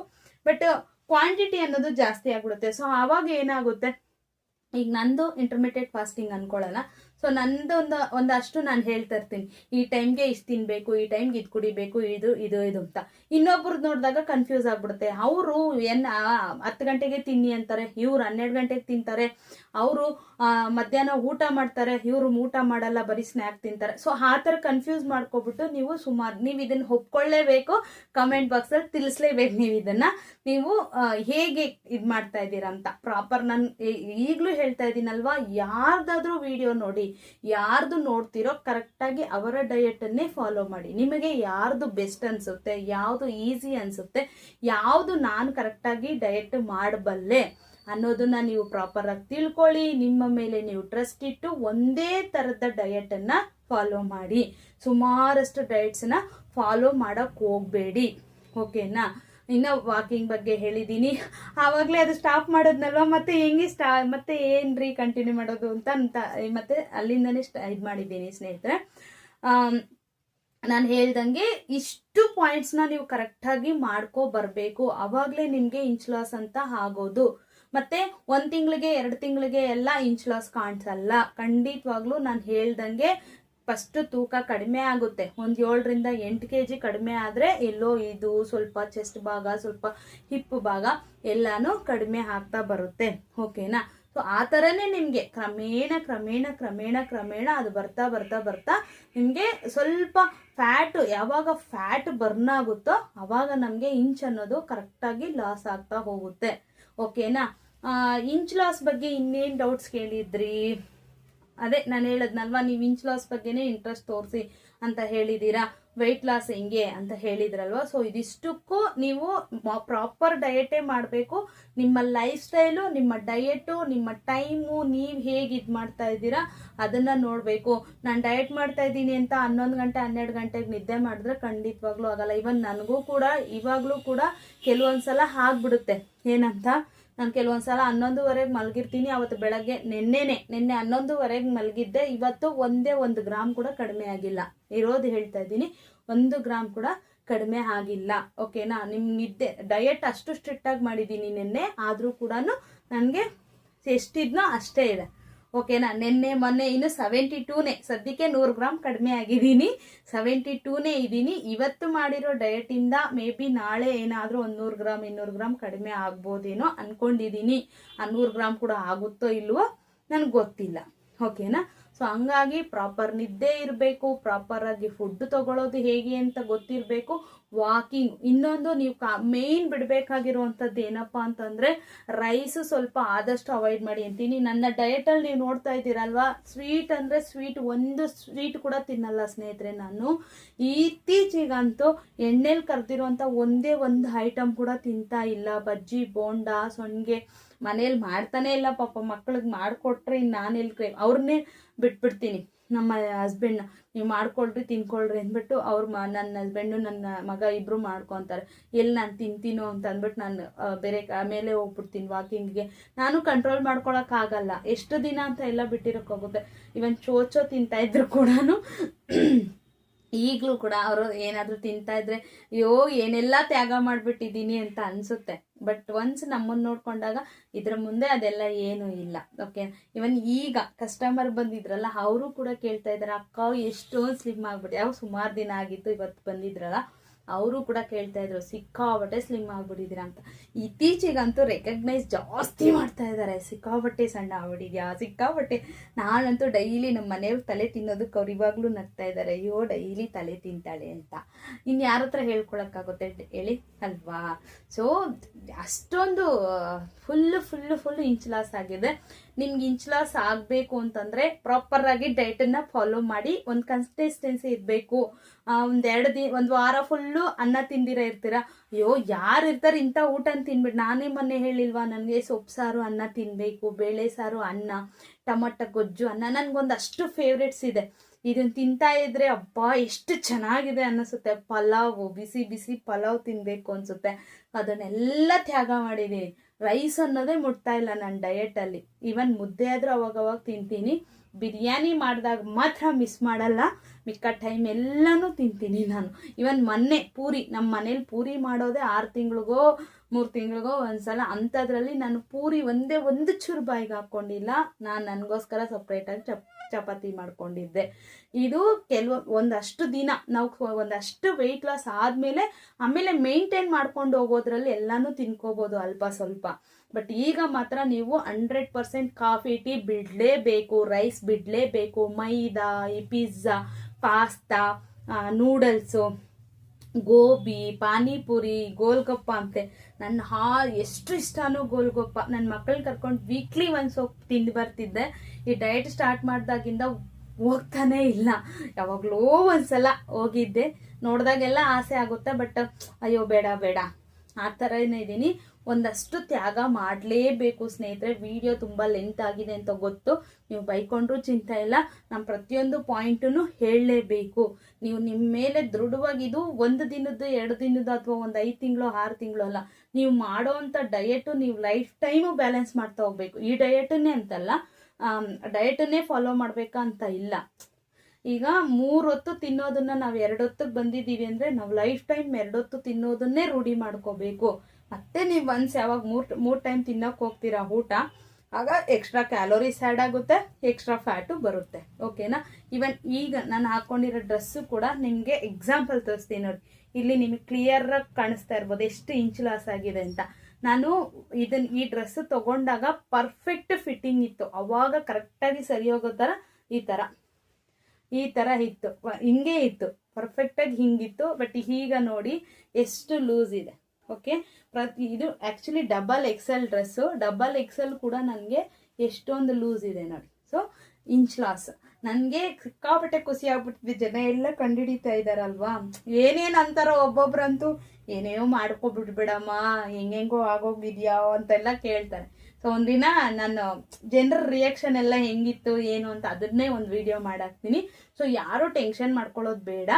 A: ಬಟ್ ಕ್ವಾಂಟಿಟಿ ಅನ್ನೋದು ಜಾಸ್ತಿ ಆಗ್ಬಿಡುತ್ತೆ. ಸೊ ಆವಾಗ ಏನಾಗುತ್ತೆ? ಈಗ ನಂದು ಇಂಟರ್ಮೀಡಿಯೇಟ್ ಫಾಸ್ಟಿಂಗ್ ಅನ್ಕೊಳ್ಳೋಣ ಸೊ ನಂದೊಂದು ಒಂದು, ಒಂದಷ್ಟು ನಾನು ಹೇಳ್ತಾ ಇರ್ತೀನಿ. ಈ ಟೈಮ್ಗೆ ಇಷ್ಟು ತಿನ್ಬೇಕು, ಈ ಟೈಮ್ಗೆ ಇದು ಕುಡಿಬೇಕು, ಇದು ಇದು ಇದು ಅಂತ. ಇನ್ನೊಬ್ರದ್ದು ನೋಡಿದಾಗ ಕನ್ಫ್ಯೂಸ್ ಆಗ್ಬಿಡುತ್ತೆ. ಅವರು ಏನ್ ಹತ್ತು ಗಂಟೆಗೆ ತಿನ್ನಿ ಅಂತಾರೆ, ಇವ್ರು ಹನ್ನೆರಡು ಗಂಟೆಗೆ ತಿಂತಾರೆ, ಅವರು ಮಧ್ಯಾಹ್ನ ಊಟ ಮಾಡ್ತಾರೆ, ಇವರು ಊಟ ಮಾಡಲ್ಲ, ಬರೀ ಸ್ನ್ಯಾಕ್ ತಿಂತಾರೆ. ಸೊ ಆ ಥರ ಕನ್ಫ್ಯೂಸ್ ಮಾಡ್ಕೊಬಿಟ್ಟು ನೀವು ಸುಮಾರು, ನೀವು ಇದನ್ನ ಒಪ್ಕೊಳ್ಳೇಬೇಕು. ಕಮೆಂಟ್ ಬಾಕ್ಸಲ್ಲಿ ತಿಳಿಸ್ಲೇಬೇಕು ನೀವು ಇದನ್ನ. ನೀವು ಹೇಗೆ ಇದು ಮಾಡ್ತಾ ಇದ್ದೀರಾ ಅಂತ. ಪ್ರಾಪರ್ ನಾನು ಈಗಲೂ ಹೇಳ್ತಾ ಇದ್ದೀನಲ್ವಾ? ಯಾರ್ದಾದ್ರೂ ವಿಡಿಯೋ ನೋಡಿ. ಯಾರ್ದು ನೋಡ್ತಿರೋ ಕರೆಕ್ಟಾಗಿ ಅವರ ಡಯಟನ್ನೇ ಫಾಲೋ ಮಾಡಿ. ನಿಮಗೆ ಯಾರ್ದು ಬೆಸ್ಟ್ ಅನ್ಸುತ್ತೆ, ಯಾವುದು ಈಸಿ ಅನ್ಸುತ್ತೆ, ಯಾವುದು ನಾನು ಕರೆಕ್ಟಾಗಿ ಡಯಟ್ ಮಾಡಬಲ್ಲೆ ಅನ್ನೋದನ್ನ ನೀವು ಪ್ರಾಪರ್ ಆಗಿ ತಿಳ್ಕೊಳ್ಳಿ. ನಿಮ್ಮ ಮೇಲೆ ನೀವು ಟ್ರಸ್ಟ್ ಇಟ್ಟು ಒಂದೇ ಥರದ ಡಯಟನ್ನು ಫಾಲೋ ಮಾಡಿ. ಸುಮಾರಷ್ಟು ಡಯಟ್ಸ್ನ ಫಾಲೋ ಮಾಡೋಕ್ಕೆ ಹೋಗಬೇಡಿ. ಓಕೆನಾ ಇನ್ನು ವಾಕಿಂಗ್ ಬಗ್ಗೆ ಹೇಳಿದ್ದೀನಿ ಆವಾಗಲೇ ಅದು ಸ್ಟಾಪ್ ಮಾಡೋದ್ನಲ್ವ? ಮತ್ತೆ ಹೆಂಗೆ ಸ್ಟಾ ಮತ್ತೆ ಏನ್ರಿ ಕಂಟಿನ್ಯೂ ಮಾಡೋದು ಅಂತ ಅಂತ, ಮತ್ತೆ ಅಲ್ಲಿಂದನೇ ಸ್ಟ ಇದು ಮಾಡಿದ್ದೀನಿ ಸ್ನೇಹಿತರೆ. ನಾನು ಹೇಳ್ದಂಗೆ ಇಷ್ಟು ಪಾಯಿಂಟ್ಸ್ನ ನೀವು ಕರೆಕ್ಟಾಗಿ ಮಾಡ್ಕೊ ಬರಬೇಕು. ಆವಾಗಲೇ ನಿಮಗೆ ಇಂಚ್ ಲಾಸ್ ಅಂತ ಆಗೋದು. ಮತ್ತೆ ಒಂದು ತಿಂಗಳಿಗೆ, ಎರಡು ತಿಂಗಳಿಗೆ ಎಲ್ಲ ಇಂಚ್ ಲಾಸ್ ಕಾಣಿಸಲ್ಲ. ಖಂಡಿತವಾಗ್ಲೂ ನಾನು ಹೇಳ್ದಂಗೆ ಫಸ್ಟ್ ತೂಕ ಕಡಿಮೆ ಆಗುತ್ತೆ. ಒಂದು ಏಳರಿಂದ ಎಂಟು ಕೆ ಜಿ ಕಡಿಮೆ ಆದರೆ ಎಲ್ಲೋ ಇದು ಸ್ವಲ್ಪ ಚೆಸ್ಟ್ ಭಾಗ, ಸ್ವಲ್ಪ ಹಿಪ್ ಭಾಗ ಎಲ್ಲನೂ ಕಡಿಮೆ ಆಗ್ತಾ ಬರುತ್ತೆ. ಓಕೆನಾ ಸೊ ಆ ಥರನೇ ನಿಮಗೆ ಕ್ರಮೇಣ ಕ್ರಮೇಣ ಕ್ರಮೇಣ ಕ್ರಮೇಣ ಅದು ಬರ್ತಾ ಬರ್ತಾ ಬರ್ತಾ ನಿಮಗೆ ಸ್ವಲ್ಪ ಫ್ಯಾಟು ಯಾವಾಗ ಫ್ಯಾಟ್ ಬರ್ನ್ ಆಗುತ್ತೋ ಆವಾಗ ನಮಗೆ ಇಂಚ್ ಅನ್ನೋದು ಕರೆಕ್ಟಾಗಿ ಲಾಸ್ ಆಗ್ತಾ ಹೋಗುತ್ತೆ. ಓಕೆನಾ ಇಂಚ್ ಲಾಸ್ ಬಗ್ಗೆ ಇನ್ನೇನು ಡೌಟ್ಸ್ ಕೇಳಿದ್ರಿ? ಅದೇ ನಾನು ಹೇಳದ್ನಲ್ವಾ, ನೀವು ಇಂಚ್ ಲಾಸ್ ಬಗ್ಗೆನೇ ಇಂಟ್ರೆಸ್ಟ್ ತೋರಿಸಿ ಅಂತ ಹೇಳಿದ್ದೀರಾ ವೆಯ್ಟ್ ಲಾಸ್ ಹೆಂಗೆ ಅಂತ ಹೇಳಿದ್ರಲ್ವಾ. ಸೊ ಇದಿಷ್ಟಕ್ಕೂ ನೀವು ಪ್ರಾಪರ್ ಡಯಟೇ ಮಾಡಬೇಕು. ನಿಮ್ಮ ಲೈಫ್ ಸ್ಟೈಲು ನಿಮ್ಮ ಡಯಟು ನಿಮ್ಮ ಟೈಮು ನೀವು ಹೇಗೆ ಇದು ಮಾಡ್ತಾ ಇದ್ದೀರಾ, ಅದನ್ನು ನೋಡಬೇಕು. ನಾನು ಡಯಟ್ ಮಾಡ್ತಾ ಇದ್ದೀನಿ ಅಂತ ಹನ್ನೊಂದು ಗಂಟೆ, ಹನ್ನೆರಡು ಗಂಟೆಗೆ ನಿದ್ದೆ ಮಾಡಿದ್ರೆ ಖಂಡಿತವಾಗ್ಲೂ ಆಗಲ್ಲ. ಇವನ್ ನನಗೂ ಕೂಡ, ಇವಾಗಲೂ ಕೂಡ ಕೆಲವೊಂದ್ಸಲ ಆಗ್ಬಿಡುತ್ತೆ. ಏನಂತ? ನಾನು ಕೆಲವೊಂದು ಸಲ ಹನ್ನೊಂದುವರೆಗೆ ಮಲಗಿರ್ತೀನಿ ಅವತ್ತು ಬೆಳಗ್ಗೆ ನಿನ್ನೆನೆ, ನಿನ್ನೆ ಹನ್ನೊಂದುವರೆಗೆ ಮಲಗಿದ್ದೆ, ಇವತ್ತು ಒಂದೇ ಒಂದು ಗ್ರಾಮ್ ಕೂಡ ಕಡಿಮೆ ಆಗಿಲ್ಲ. ಇರೋದು ಹೇಳ್ತಾ ಇದ್ದೀನಿ, ಒಂದು ಗ್ರಾಮ್ ಕೂಡ ಕಡಿಮೆ ಆಗಿಲ್ಲ. ಓಕೆನಾ? ನಿಮ್ಮ ನಿದ್ದೆ ಡಯಟ್ ಅಷ್ಟು ಸ್ಟ್ರಿಕ್ಟಾಗಿ ಮಾಡಿದ್ದೀನಿ ನಿನ್ನೆ, ಆದರೂ ಕೂಡ ನನಗೆ ಎಷ್ಟಿದ್ನೋ ಅಷ್ಟೇ ಇದೆ. ಓಕೆನಾ? ನಿನ್ನೆ, ಮೊನ್ನೆ, ಇನ್ನು ಸೆವೆಂಟಿ ಟೂನೇ ಸದ್ಯಕ್ಕೆ ನೂರು ಗ್ರಾಮ್ ಕಡಿಮೆ ಆಗಿದ್ದೀನಿ. ಸೆವೆಂಟಿ ಟೂನೇ ಇದ್ದೀನಿ ಇವತ್ತು ಮಾಡಿರೋ ಡಯಟಿಂದ ಮೇ ಬಿ ನಾಳೆ ಏನಾದರೂ ಒಂದು ನೂರು ಗ್ರಾಮ್ ಇನ್ನೂರು ಗ್ರಾಮ್ ಕಡಿಮೆ ಆಗ್ಬೋದೇನೋ ಅಂದ್ಕೊಂಡಿದ್ದೀನಿ ಆ ನೂರು ಗ್ರಾಮ್ ಕೂಡ ಆಗುತ್ತೋ ಇಲ್ವೋ ನನಗೆ ಗೊತ್ತಿಲ್ಲ. ಓಕೆನಾ? ಸೊ ಹಂಗಾಗಿ ಪ್ರಾಪರ್ ನಿದ್ದೆ ಇರಬೇಕು ಪ್ರಾಪರಾಗಿ ಫುಡ್ ತಗೊಳ್ಳೋದು ಹೇಗೆ ಅಂತ ಗೊತ್ತಿರಬೇಕು. ವಾಕಿಂಗ್ ಇನ್ನೊಂದು ನೀವು ಮೇನ್ ಬಿಡಬೇಕಾಗಿರುವಂಥದ್ದು ಏನಪ್ಪ ಅಂತಂದರೆ ರೈಸ್ ಸ್ವಲ್ಪ ಆದಷ್ಟು ಅವಾಯ್ಡ್ ಮಾಡಿ ಅಂತೀನಿ. ನನ್ನ ಡಯಟಲ್ಲಿ ನೀವು ನೋಡ್ತಾ ಇದ್ದೀರಲ್ವಾ ಸ್ವೀಟ್ ಅಂದರೆ ಸ್ವೀಟ್ ಒಂದು ಸ್ವೀಟ್ ಕೂಡ ತಿನ್ನಲ್ಲ ಸ್ನೇಹಿತರೆ ನಾನು. ಇತ್ತೀಚೆಗಂತೂ ಎಣ್ಣೆಲಿ ಕರೆದಿರುವಂಥ ಒಂದೇ ಒಂದು ಐಟಮ್ ಕೂಡ ತಿಂತಾ ಇಲ್ಲ. ಬಜ್ಜಿ, ಬೋಂಡ, ಸೊಂಡ್ಗೆ ಮನೇಲಿ ಮಾಡ್ತಾನೆ ಇಲ್ಲ ಪಾಪ. ಮಕ್ಳಿಗೆ ಮಾಡಿಕೊಟ್ರೆ ನಾನು ಎಲ್ಲಿ ಅವ್ರನ್ನೇ ಬಿಟ್ಬಿಡ್ತೀನಿ. ನಮ್ಮ ಹಸ್ಬೆಂಡ್ನ ನೀವು ಮಾಡ್ಕೊಳ್ರಿ, ತಿನ್ಕೊಳ್ರಿ ಅಂದ್ಬಿಟ್ಟು ಅವ್ರು ನನ್ನ ಹಸ್ಬೆಂಡು ನನ್ನ ಮಗ ಇಬ್ಬರು ಮಾಡ್ಕೊತಾರೆ. ಎಲ್ಲಿ ನಾನು ತಿಂತೀನೋ ಅಂತ ಅಂದ್ಬಿಟ್ಟು ನಾನು ಬೇರೆ ಮೇಲೆ ಹೋಗ್ಬಿಡ್ತೀನಿ ವಾಕಿಂಗ್ಗೆ ನಾನು ಕಂಟ್ರೋಲ್ ಮಾಡ್ಕೊಳಕ್ಕಾಗಲ್ಲ ಎಷ್ಟು ದಿನ ಅಂತ ಎಲ್ಲ ಬಿಟ್ಟಿರೋಕ್ಕೋಗುತ್ತೆ ಇವನ್ ಚೋಚೋ ತಿಂತಾ ಇದ್ರು ಕೂಡ ಈಗಲೂ ಕೂಡ ಅವರು ಏನಾದರೂ ತಿಂತಾ ಇದ್ರೆ, ಅಯ್ಯೋ, ಏನೆಲ್ಲ ತ್ಯಾಗ ಮಾಡಿಬಿಟ್ಟಿದ್ದೀನಿ ಅಂತ ಅನಿಸುತ್ತೆ. ಬಟ್ ಒನ್ಸ್ ನಮ್ಮನ್ನು ನೋಡಿಕೊಂಡಾಗ ಇದರ ಮುಂದೆ ಅದೆಲ್ಲ ಏನೂ ಇಲ್ಲ. ಓಕೆ ಇವನ್ ಈಗ ಕಸ್ಟಮರ್ ಬಂದಿದ್ರಲ್ಲ, ಅವರು ಕೂಡ ಕೇಳ್ತಾ ಇದ್ದಾರೆ ಅಕ್ಕ, ಎಷ್ಟೊಂದು ಸ್ಲಿಮ್ ಆಗ್ಬಿಟ್ಟು ಯಾವ ಸುಮಾರು ದಿನ ಆಗಿತ್ತು, ಇವತ್ತು ಬಂದಿದ್ರಲ್ಲ. ಅವರು ಕೂಡ ಕೇಳ್ತಾ ಇದ್ರು ಸಿಕ್ಕಾಬಟ್ಟೆ ಸ್ಲಿಮ್ ಆಗ್ಬಿಟ್ಟಿದ್ದೀರಾ ಅಂತ. ಇತ್ತೀಚೆಗಂತೂ ರೆಕಗ್ನೈಸ್ ಜಾಸ್ತಿ ಮಾಡ್ತಾ ಇದ್ದಾರೆ ಸಿಕ್ಕಾಬಟ್ಟೆ ಸಣ್ಣ ಆಗ್ಬಿಟ್ಟಿದ್ಯಾ ಸಿಕ್ಕಾಬಟ್ಟೆ ನಾನಂತೂ ಡೈಲಿ ನಮ್ಮ ಮನೆಯವ್ರು ತಲೆ ತಿನ್ನೋದಕ್ಕೆ ಅವ್ರು ಇವಾಗಲೂ ನಗ್ತಾ ಇದ್ದಾರೆ, ಅಯ್ಯೋ ಡೈಲಿ ತಲೆ ತಿಂತಾಳೆ ಅಂತ. ಇನ್ನು ಯಾರ ಹತ್ರ ಹೇಳ್ಕೊಳಕ್ಕಾಗುತ್ತೆ ಹೇಳಿ, ಅಲ್ವಾ? ಸೊ ಅಷ್ಟೊಂದು full full full inch loss ಆಗಿದೆ. ನಿಮ್ಗೆ ಇಂಚ್ ಲಾಸ್ ಆಗಬೇಕು ಆಗಿ ಡಯಟ್ ಅನ್ನ ಫಾಲೋ ಮಾಡಿ ಒಂದು ಕನ್ಸಿಸ್ಟೆನ್ಸಿ ಇರಬೇಕು. ಒಂದು ಎರಡು ದಿನ ಒಂದು ವಾರ ಫುಲ್ಲು ಅನ್ನ ತಿಂದಿರ ಇರ್ತೀರಾ? ಅಯ್ಯೋ, ಯಾರು ಇರ್ತಾರೆ ಇಂಥ ಊಟನ ತಿನ್ಬಿಟ್ಟು ನಾನೇ ಮೊನ್ನೆ ಹೇಳಿಲ್ವಾ, ನನಗೆ ಸೊಪ್ಪು ಸಾರು ಅನ್ನ ತಿನ್ನಬೇಕು ಬೇಳೆ ಸಾರು ಅನ್ನ, ಟಮಟ ಗೊಜ್ಜು ಅನ್ನ, ನನಗೊಂದು ಅಷ್ಟು ಫೇವ್ರೆಟ್ಸ್ ಇದೆ. ಇದನ್ನ ತಿಂತಾ ಇದ್ರೆ ಅಬ್ಬಾ, ಎಷ್ಟು ಚೆನ್ನಾಗಿದೆ ಅನ್ನಿಸುತ್ತೆ. ಪಲಾವು, ಬಿಸಿ ಬಿಸಿ ಪಲಾವ್ ತಿನ್ನಬೇಕು ಅನ್ಸುತ್ತೆ. ಅದನ್ನೆಲ್ಲ ತ್ಯಾಗ ಮಾಡಿದ್ದೀನಿ ರೈಸ್ ಅನ್ನೋದೇ ಮುಟ್ತಾ ಇಲ್ಲ ನನ್ನ ಡಯೆಟಲ್ಲಿ ಈವನ್ ಮುದ್ದೆ ಆದರೂ ಅವಾಗವಾಗ ತಿಂತೀನಿ. ಬಿರಿಯಾನಿ ಮಾಡಿದಾಗ ಮಾತ್ರ ಮಿಸ್ ಮಾಡಲ್ಲ. ಮಿಕ್ಕ ಟೈಮ್ ಎಲ್ಲನೂ ತಿಂತೀನಿ ನಾನು. ಇವನ್ ಮೊನ್ನೆ ಪೂರಿ ನಮ್ಮ ಮನೇಲಿ ಪೂರಿ ಮಾಡೋದೇ ಆರು ತಿಂಗಳಿಗೋ, ಮೂರು ತಿಂಗಳಿಗೋ ಒಂದ್ಸಲ ಅಂಥದ್ರಲ್ಲಿ ನಾನು ಪೂರಿ ಒಂದೇ ಒಂದು ಚೂರು ಬಾಯಿಗೆ ಹಾಕ್ಕೊಂಡಿಲ್ಲ. ನಾನು ನನಗೋಸ್ಕರ ಸಪ್ರೇಟಾಗಿ ಚಪ್ ಚಪಾತಿ ಮಾಡ್ಕೊಂಡಿದ್ದೆ. ಇದು ಕೆಲವು, ಒಂದಷ್ಟು ದಿನ ನಾವು ಒಂದಷ್ಟು ವೆಯ್ಟ್ ಲಾಸ್ ಆದಮೇಲೆ ಆಮೇಲೆ ಮೇಂಟೈನ್ ಮಾಡ್ಕೊಂಡು ಹೋಗೋದ್ರಲ್ಲಿ ಎಲ್ಲನೂ ತಿನ್ಕೋಬೋದು ಅಲ್ಪ ಸ್ವಲ್ಪ. ಬಟ್ ಈಗ ಮಾತ್ರ ನೀವು ಹಂಡ್ರೆಡ್ ಪರ್ಸೆಂಟ್ ಕಾಫಿ ಟೀ ಬಿಡಲೇಬೇಕು ರೈಸ್ ಬಿಡಲೇಬೇಕು, ಮೈದಾ, ಈ pizza pasta noodles gobi, panipuri, golgappa ಅಂತೆ. ನನ್ನ ಹಾ ಎಷ್ಟು ಇಷ್ಟನೋ ಗೋಲ್ಗಪ್ಪ. ನನ್ನ ಮಕ್ಕಳು ಕರ್ಕೊಂಡು ವೀಕ್ಲಿ ಒಂದು ಸೊಪ್ಪು ತಿಂದು ಬರ್ತಿದ್ದೆ. ಈ ಡಯಟ್ ಸ್ಟಾರ್ಟ್ ಮಾಡಿದಾಗಿಂದ ಹೋಗ್ತಾನೇ ಇಲ್ಲ. ಯಾವಾಗಲೂ ಒಂದ್ಸಲ ಹೋಗಿದ್ದೆ. ನೋಡಿದಾಗೆಲ್ಲ ಆಸೆ ಆಗುತ್ತೆ ಬಟ್ ಅಯ್ಯೋ, ಬೇಡ ಬೇಡ. ಆ ಥರನೇ ಇದ್ದೀನಿ. ಒಂದಷ್ಟು ತ್ಯಾಗ ಮಾಡಲೇಬೇಕು ಸ್ನೇಹಿತರೆ. ವಿಡಿಯೋ ತುಂಬ ಲೆಂತ್ ಆಗಿದೆ ಅಂತ ಗೊತ್ತು. ನೀವು ಬೈಕೊಂಡ್ರೂ ಚಿಂತೆ ಇಲ್ಲ. ನಮ್ಮ ಪ್ರತಿಯೊಂದು ಪಾಯಿಂಟನ್ನು ಹೇಳಲೇಬೇಕು. ನೀವು ನಿಮ್ಮ ಮೇಲೆ ದೃಢವಾಗಿದ್ದು ಒಂದು ದಿನದ ಎರಡು ದಿನದ ಅಥವಾ ಒಂದು ಐದು ತಿಂಗಳು, ಆರು ತಿಂಗಳು ಅಲ್ಲ. ನೀವು ಮಾಡೋವಂಥ ಡಯೆಟು ನೀವು ಲೈಫ್ ಟೈಮು ಬ್ಯಾಲೆನ್ಸ್ ಮಾಡ್ತಾ ಹೋಗ್ಬೇಕು. ಈ ಡಯೆಟನ್ನೇ ಅಂತಲ್ಲ ಡಯೆಟನ್ನೇ ಫಾಲೋ ಮಾಡಬೇಕಾ ಅಂತ ಇಲ್ಲ. ಈಗ ಮೂರು ಹೊತ್ತು ತಿನ್ನೋದನ್ನ ನಾವು ಎರಡು ಹೊತ್ತಿಗೆ ಬಂದಿದ್ದೀವಿ ಅಂದರೆ ನಾವು ಲೈಫ್ ಟೈಮ್ ಎರಡೊತ್ತು ತಿನ್ನೋದನ್ನೇ ರೂಢಿ ಮಾಡ್ಕೋಬೇಕು. ಮತ್ತೆ ನೀವು ಒನ್ಸ್ ಯಾವಾಗ ಮೂರು ಮೂರು ಟೈಮ್ ತಿನ್ನೋಕೆ ಹೋಗ್ತೀರಾ ಊಟ, ಆಗ ಎಕ್ಸ್ಟ್ರಾ ಕ್ಯಾಲೋರೀಸ್ ಆ್ಯಡ್ ಆಗುತ್ತೆ ಎಕ್ಸ್ಟ್ರಾ ಫ್ಯಾಟು ಬರುತ್ತೆ. ಓಕೆನಾ ಇವನ್ ಈಗ ನಾನು ಹಾಕೊಂಡಿರೋ ಡ್ರೆಸ್ಸು ಕೂಡ ನಿಮಗೆ ಎಕ್ಸಾಂಪಲ್ ತೋರಿಸ್ತೀನಿ ನೋಡಿ. ಇಲ್ಲಿ ನಿಮಗೆ ಕ್ಲಿಯರಾಗಿ ಕಾಣಿಸ್ತಾ ಇರ್ಬೋದು ಎಷ್ಟು ಇಂಚ್ ಲಾಸ್ ಆಗಿದೆ ಅಂತ. ನಾನು ಇದನ್ನ ಈ ಡ್ರೆಸ್ ತಗೊಂಡಾಗ ಪರ್ಫೆಕ್ಟ್ ಫಿಟ್ಟಿಂಗ್ ಇತ್ತು. ಅವಾಗ ಕರೆಕ್ಟಾಗಿ ಸರಿ ಹೋಗೋ ಥರ ಈ ಥರ ಈ ಥರ ಇತ್ತು. ಹಿಂಗೆ ಇತ್ತು. ಪರ್ಫೆಕ್ಟಾಗಿ ಹಿಂಗಿತ್ತು ಬಟ್ ಈಗ ನೋಡಿ ಎಷ್ಟು ಲೂಸ್ ಇದೆ. ಓಕೆ ಪ್ರತಿ ಇದು actually double XL dress double XL ಕೂಡ ನನಗೆ ಎಷ್ಟೊಂದು ಲೂಸ್ ಇದೆ ನೋಡಿ. ಸೊ ಇಂಚ್ ಲಾಸ್ ನನಗೆ ಸಿಕ್ಕಾಪಟ್ಟೆ ಖುಷಿ ಆಗ್ಬಿಟ್ಟಿದೆ. ಜನ ಎಲ್ಲ ಕಂಡುಹಿಡಿತಾ ಇದ್ದಾರಲ್ವಾ? ಏನೇನು ಅಂತಾರೋ ಒಬ್ಬೊಬ್ರಂತೂ ಏನೇನೋ ಮಾಡ್ಕೊಬಿಡ್ಬೇಡಮ್ಮ ಹೆಂಗೆಂಗೋ ಆಗೋಗಿದ್ಯಾ ಅಂತೆಲ್ಲ ಕೇಳ್ತಾರೆ. ಸೊ ಒಂದಿನ ನಾನು ಜನರ ರಿಯಾಕ್ಷನ್ ಎಲ್ಲ ಹೆಂಗಿತ್ತು, ಏನು ಅಂತ ಅದನ್ನೇ ಒಂದು ವಿಡಿಯೋ ಮಾಡಾಕ್ತೀನಿ. ಸೊ ಯಾರು ಟೆನ್ಷನ್ ಮಾಡ್ಕೊಳ್ಳೋದು ಬೇಡ.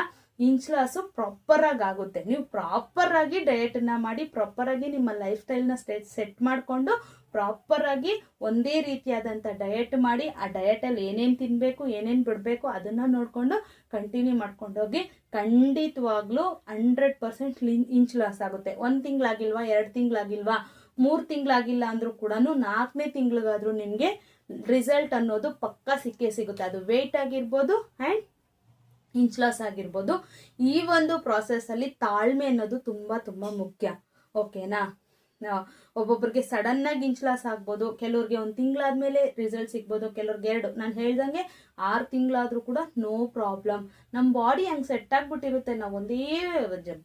A: ಇಂಚ್ ಲಾಸು ಪ್ರಾಪರಾಗಿ ಆಗುತ್ತೆ. ನೀವು ಪ್ರಾಪರಾಗಿ ಡಯಟನ್ನ ಮಾಡಿ ಪ್ರಾಪರಾಗಿ ನಿಮ್ಮ ಲೈಫ್ ಸ್ಟೈಲ್ನ ಸೆಟ್ ಮಾಡಿಕೊಂಡು ಪ್ರಾಪರಾಗಿ ಒಂದೇ ರೀತಿಯಾದಂಥ ಡಯಟ್ ಮಾಡಿ, ಆ ಡಯಟಲ್ಲಿ ಏನೇನು ತಿನ್ನಬೇಕು ಏನೇನು ಬಿಡಬೇಕು ಅದನ್ನು ನೋಡಿಕೊಂಡು ಕಂಟಿನ್ಯೂ ಮಾಡ್ಕೊಂಡು ಹೋಗಿ, ಖಂಡಿತವಾಗ್ಲೂ ಹಂಡ್ರೆಡ್ ಪರ್ಸೆಂಟ್ ಇಂಚ್ ಲಾಸ್ ಆಗುತ್ತೆ. ಒಂದು ತಿಂಗಳಾಗಿಲ್ವಾ, ಎರಡು ತಿಂಗಳಾಗಿಲ್ವಾ, ಮೂರು ತಿಂಗಳಾಗಿಲ್ಲ ಅಂದರೂ ಕೂಡ ನಾಲ್ಕನೇ ತಿಂಗಳಿಗಾದರೂ ನಿಮಗೆ ರಿಸಲ್ಟ್ ಅನ್ನೋದು ಪಕ್ಕಾ ಸಿಕ್ಕೇ ಸಿಗುತ್ತೆ. ಅದು ವೆಯ್ಟ್ ಆಗಿರ್ಬೋದು ಆ್ಯಂಡ್ ಇಂಚ್ ಲಾಸ್ ಆಗಿರ್ಬೋದು, ಈ ಒಂದು ಪ್ರಾಸೆಸ್ಸಲ್ಲಿ ತಾಳ್ಮೆ ಅನ್ನೋದು ತುಂಬ ತುಂಬ ಮುಖ್ಯ. ಓಕೆನಾ ಒಬ್ಬೊಬ್ರಿಗೆ ಸಡನ್ನಾಗಿ ಇಂಚ್ ಲಾಸ್ ಆಗ್ಬೋದು, ಕೆಲವ್ರಿಗೆ ಒಂದು ತಿಂಗಳಾದ್ಮೇಲೆ ರಿಸಲ್ಟ್ ಸಿಗ್ಬೋದು, ಕೆಲವ್ರಿಗೆ ಎರಡು. ನಾನು ಹೇಳ್ದಂಗೆ ಆರು ತಿಂಗಳಾದರೂ ಕೂಡ ನೋ ಪ್ರಾಬ್ಲಮ್ ನಮ್ಮ ಬಾಡಿ ಹಂಗೆ ಸೆಟ್ ಆಗ್ಬಿಟ್ಟಿರುತ್ತೆ. ನಾವು ಒಂದೇ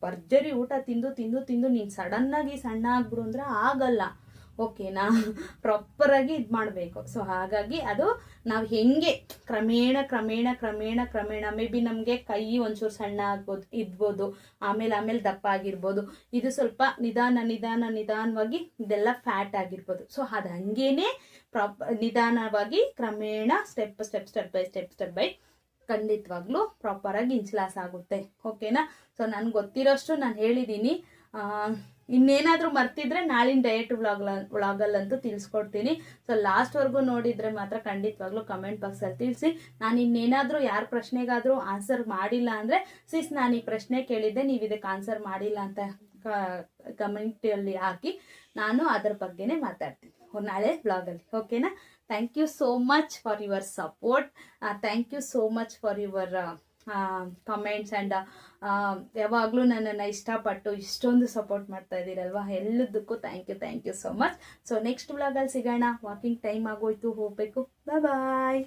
A: ಭರ್ಜರಿ ಊಟ ತಿಂದು ತಿಂದು ತಿಂದು ನೀನು ಸಡನ್ನಾಗಿ ಸಣ್ಣ ಆಗ್ಬಿಡು ಅಂದ್ರೆ ಆಗಲ್ಲ. ಓಕೆನಾ ಪ್ರಾಪರಾಗಿ ಇದು ಮಾಡಬೇಕು. ಸೊ ಹಾಗಾಗಿ ಅದು ನಾವು ಹೆಂಗೆ ಕ್ರಮೇಣ ಕ್ರಮೇಣ ಕ್ರಮೇಣ ಕ್ರಮೇಣ, ಮೇ ಬಿ ನಮಗೆ ಕೈ ಒಂಚೂರು ಸಣ್ಣ ಆಗ್ಬೋದು, ಇದ್ಬೋದು, ಆಮೇಲೆ ಆಮೇಲೆ ದಪ್ಪ ಆಗಿರ್ಬೋದು, ಇದು ಸ್ವಲ್ಪ ನಿಧಾನ ನಿಧಾನ, ನಿಧಾನವಾಗಿ ಇದೆಲ್ಲ ಫ್ಯಾಟ್ ಆಗಿರ್ಬೋದು. ಸೊ ಅದು ಹಂಗೇನೆ ಪ್ರಾಪ್ ನಿಧಾನವಾಗಿ ಕ್ರಮೇಣ step step step by step step by ಖಂಡಿತವಾಗ್ಲೂ ಪ್ರಾಪರಾಗಿ ಇನ್ಸ್ಲಾಸ್ ಆಗುತ್ತೆ. ಓಕೆನಾ ಸೊ ನನ್ಗೆ ಗೊತ್ತಿರೋಷ್ಟು ನಾನು ಹೇಳಿದ್ದೀನಿ ಇನ್ನೇನಾದ್ರೂ ಮರ್ತಿದ್ರೆ ನಾಳಿನ ಡಯಟ್ ವ್ಲಾಗ್ ವ್ಲಾಗಲ್ಲಂತೂ ತಿಳಿಸ್ಕೊಡ್ತೀನಿ. ಸೊ ಲಾಸ್ಟ್ವರೆಗೂ ನೋಡಿದ್ರೆ ಮಾತ್ರ ಖಂಡಿತವಾಗ್ಲೂ ಕಮೆಂಟ್ ಬಾಕ್ಸಲ್ಲಿ ತಿಳಿಸಿ. ನಾನು ಇನ್ನೇನಾದರೂ ಯಾರ ಪ್ರಶ್ನೆಗಾದರೂ ಆನ್ಸರ್ ಮಾಡಿಲ್ಲ ಅಂದರೆ ಸಿಸ್ ನಾನು ಈ ಪ್ರಶ್ನೆ ಕೇಳಿದ್ದೆ, ನೀವು ಇದಕ್ಕೆ ಆನ್ಸರ್ ಮಾಡಿಲ್ಲ ಅಂತ ಕಮೆಂಟಲ್ಲಿ ಹಾಕಿ ನಾನು ಅದ್ರ ಬಗ್ಗೆನೇ ಮಾತಾಡ್ತೀನಿ. ನಾಳೆ ಬ್ಲಾಗಲ್ಲಿ ಓಕೆನಾ thank you so much for your support thank you so much for your comments and ಯಾವಾಗಲೂ ನನ್ನನ್ನು ಇಷ್ಟಪಟ್ಟು ಇಷ್ಟೊಂದು ಸಪೋರ್ಟ್ ಮಾಡ್ತಾ ಇದ್ದೀರಲ್ವ? ಎಲ್ಲದಕ್ಕೂ thank you thank you so much so next ವ್ಲಾಗಲ್ಲಿ ಸಿಗೋಣ. ವಾಕಿಂಗ್ ಟೈಮ್ ಆಗೋಯ್ತು. ಹೋಗಬೇಕು. ಬಾಯ್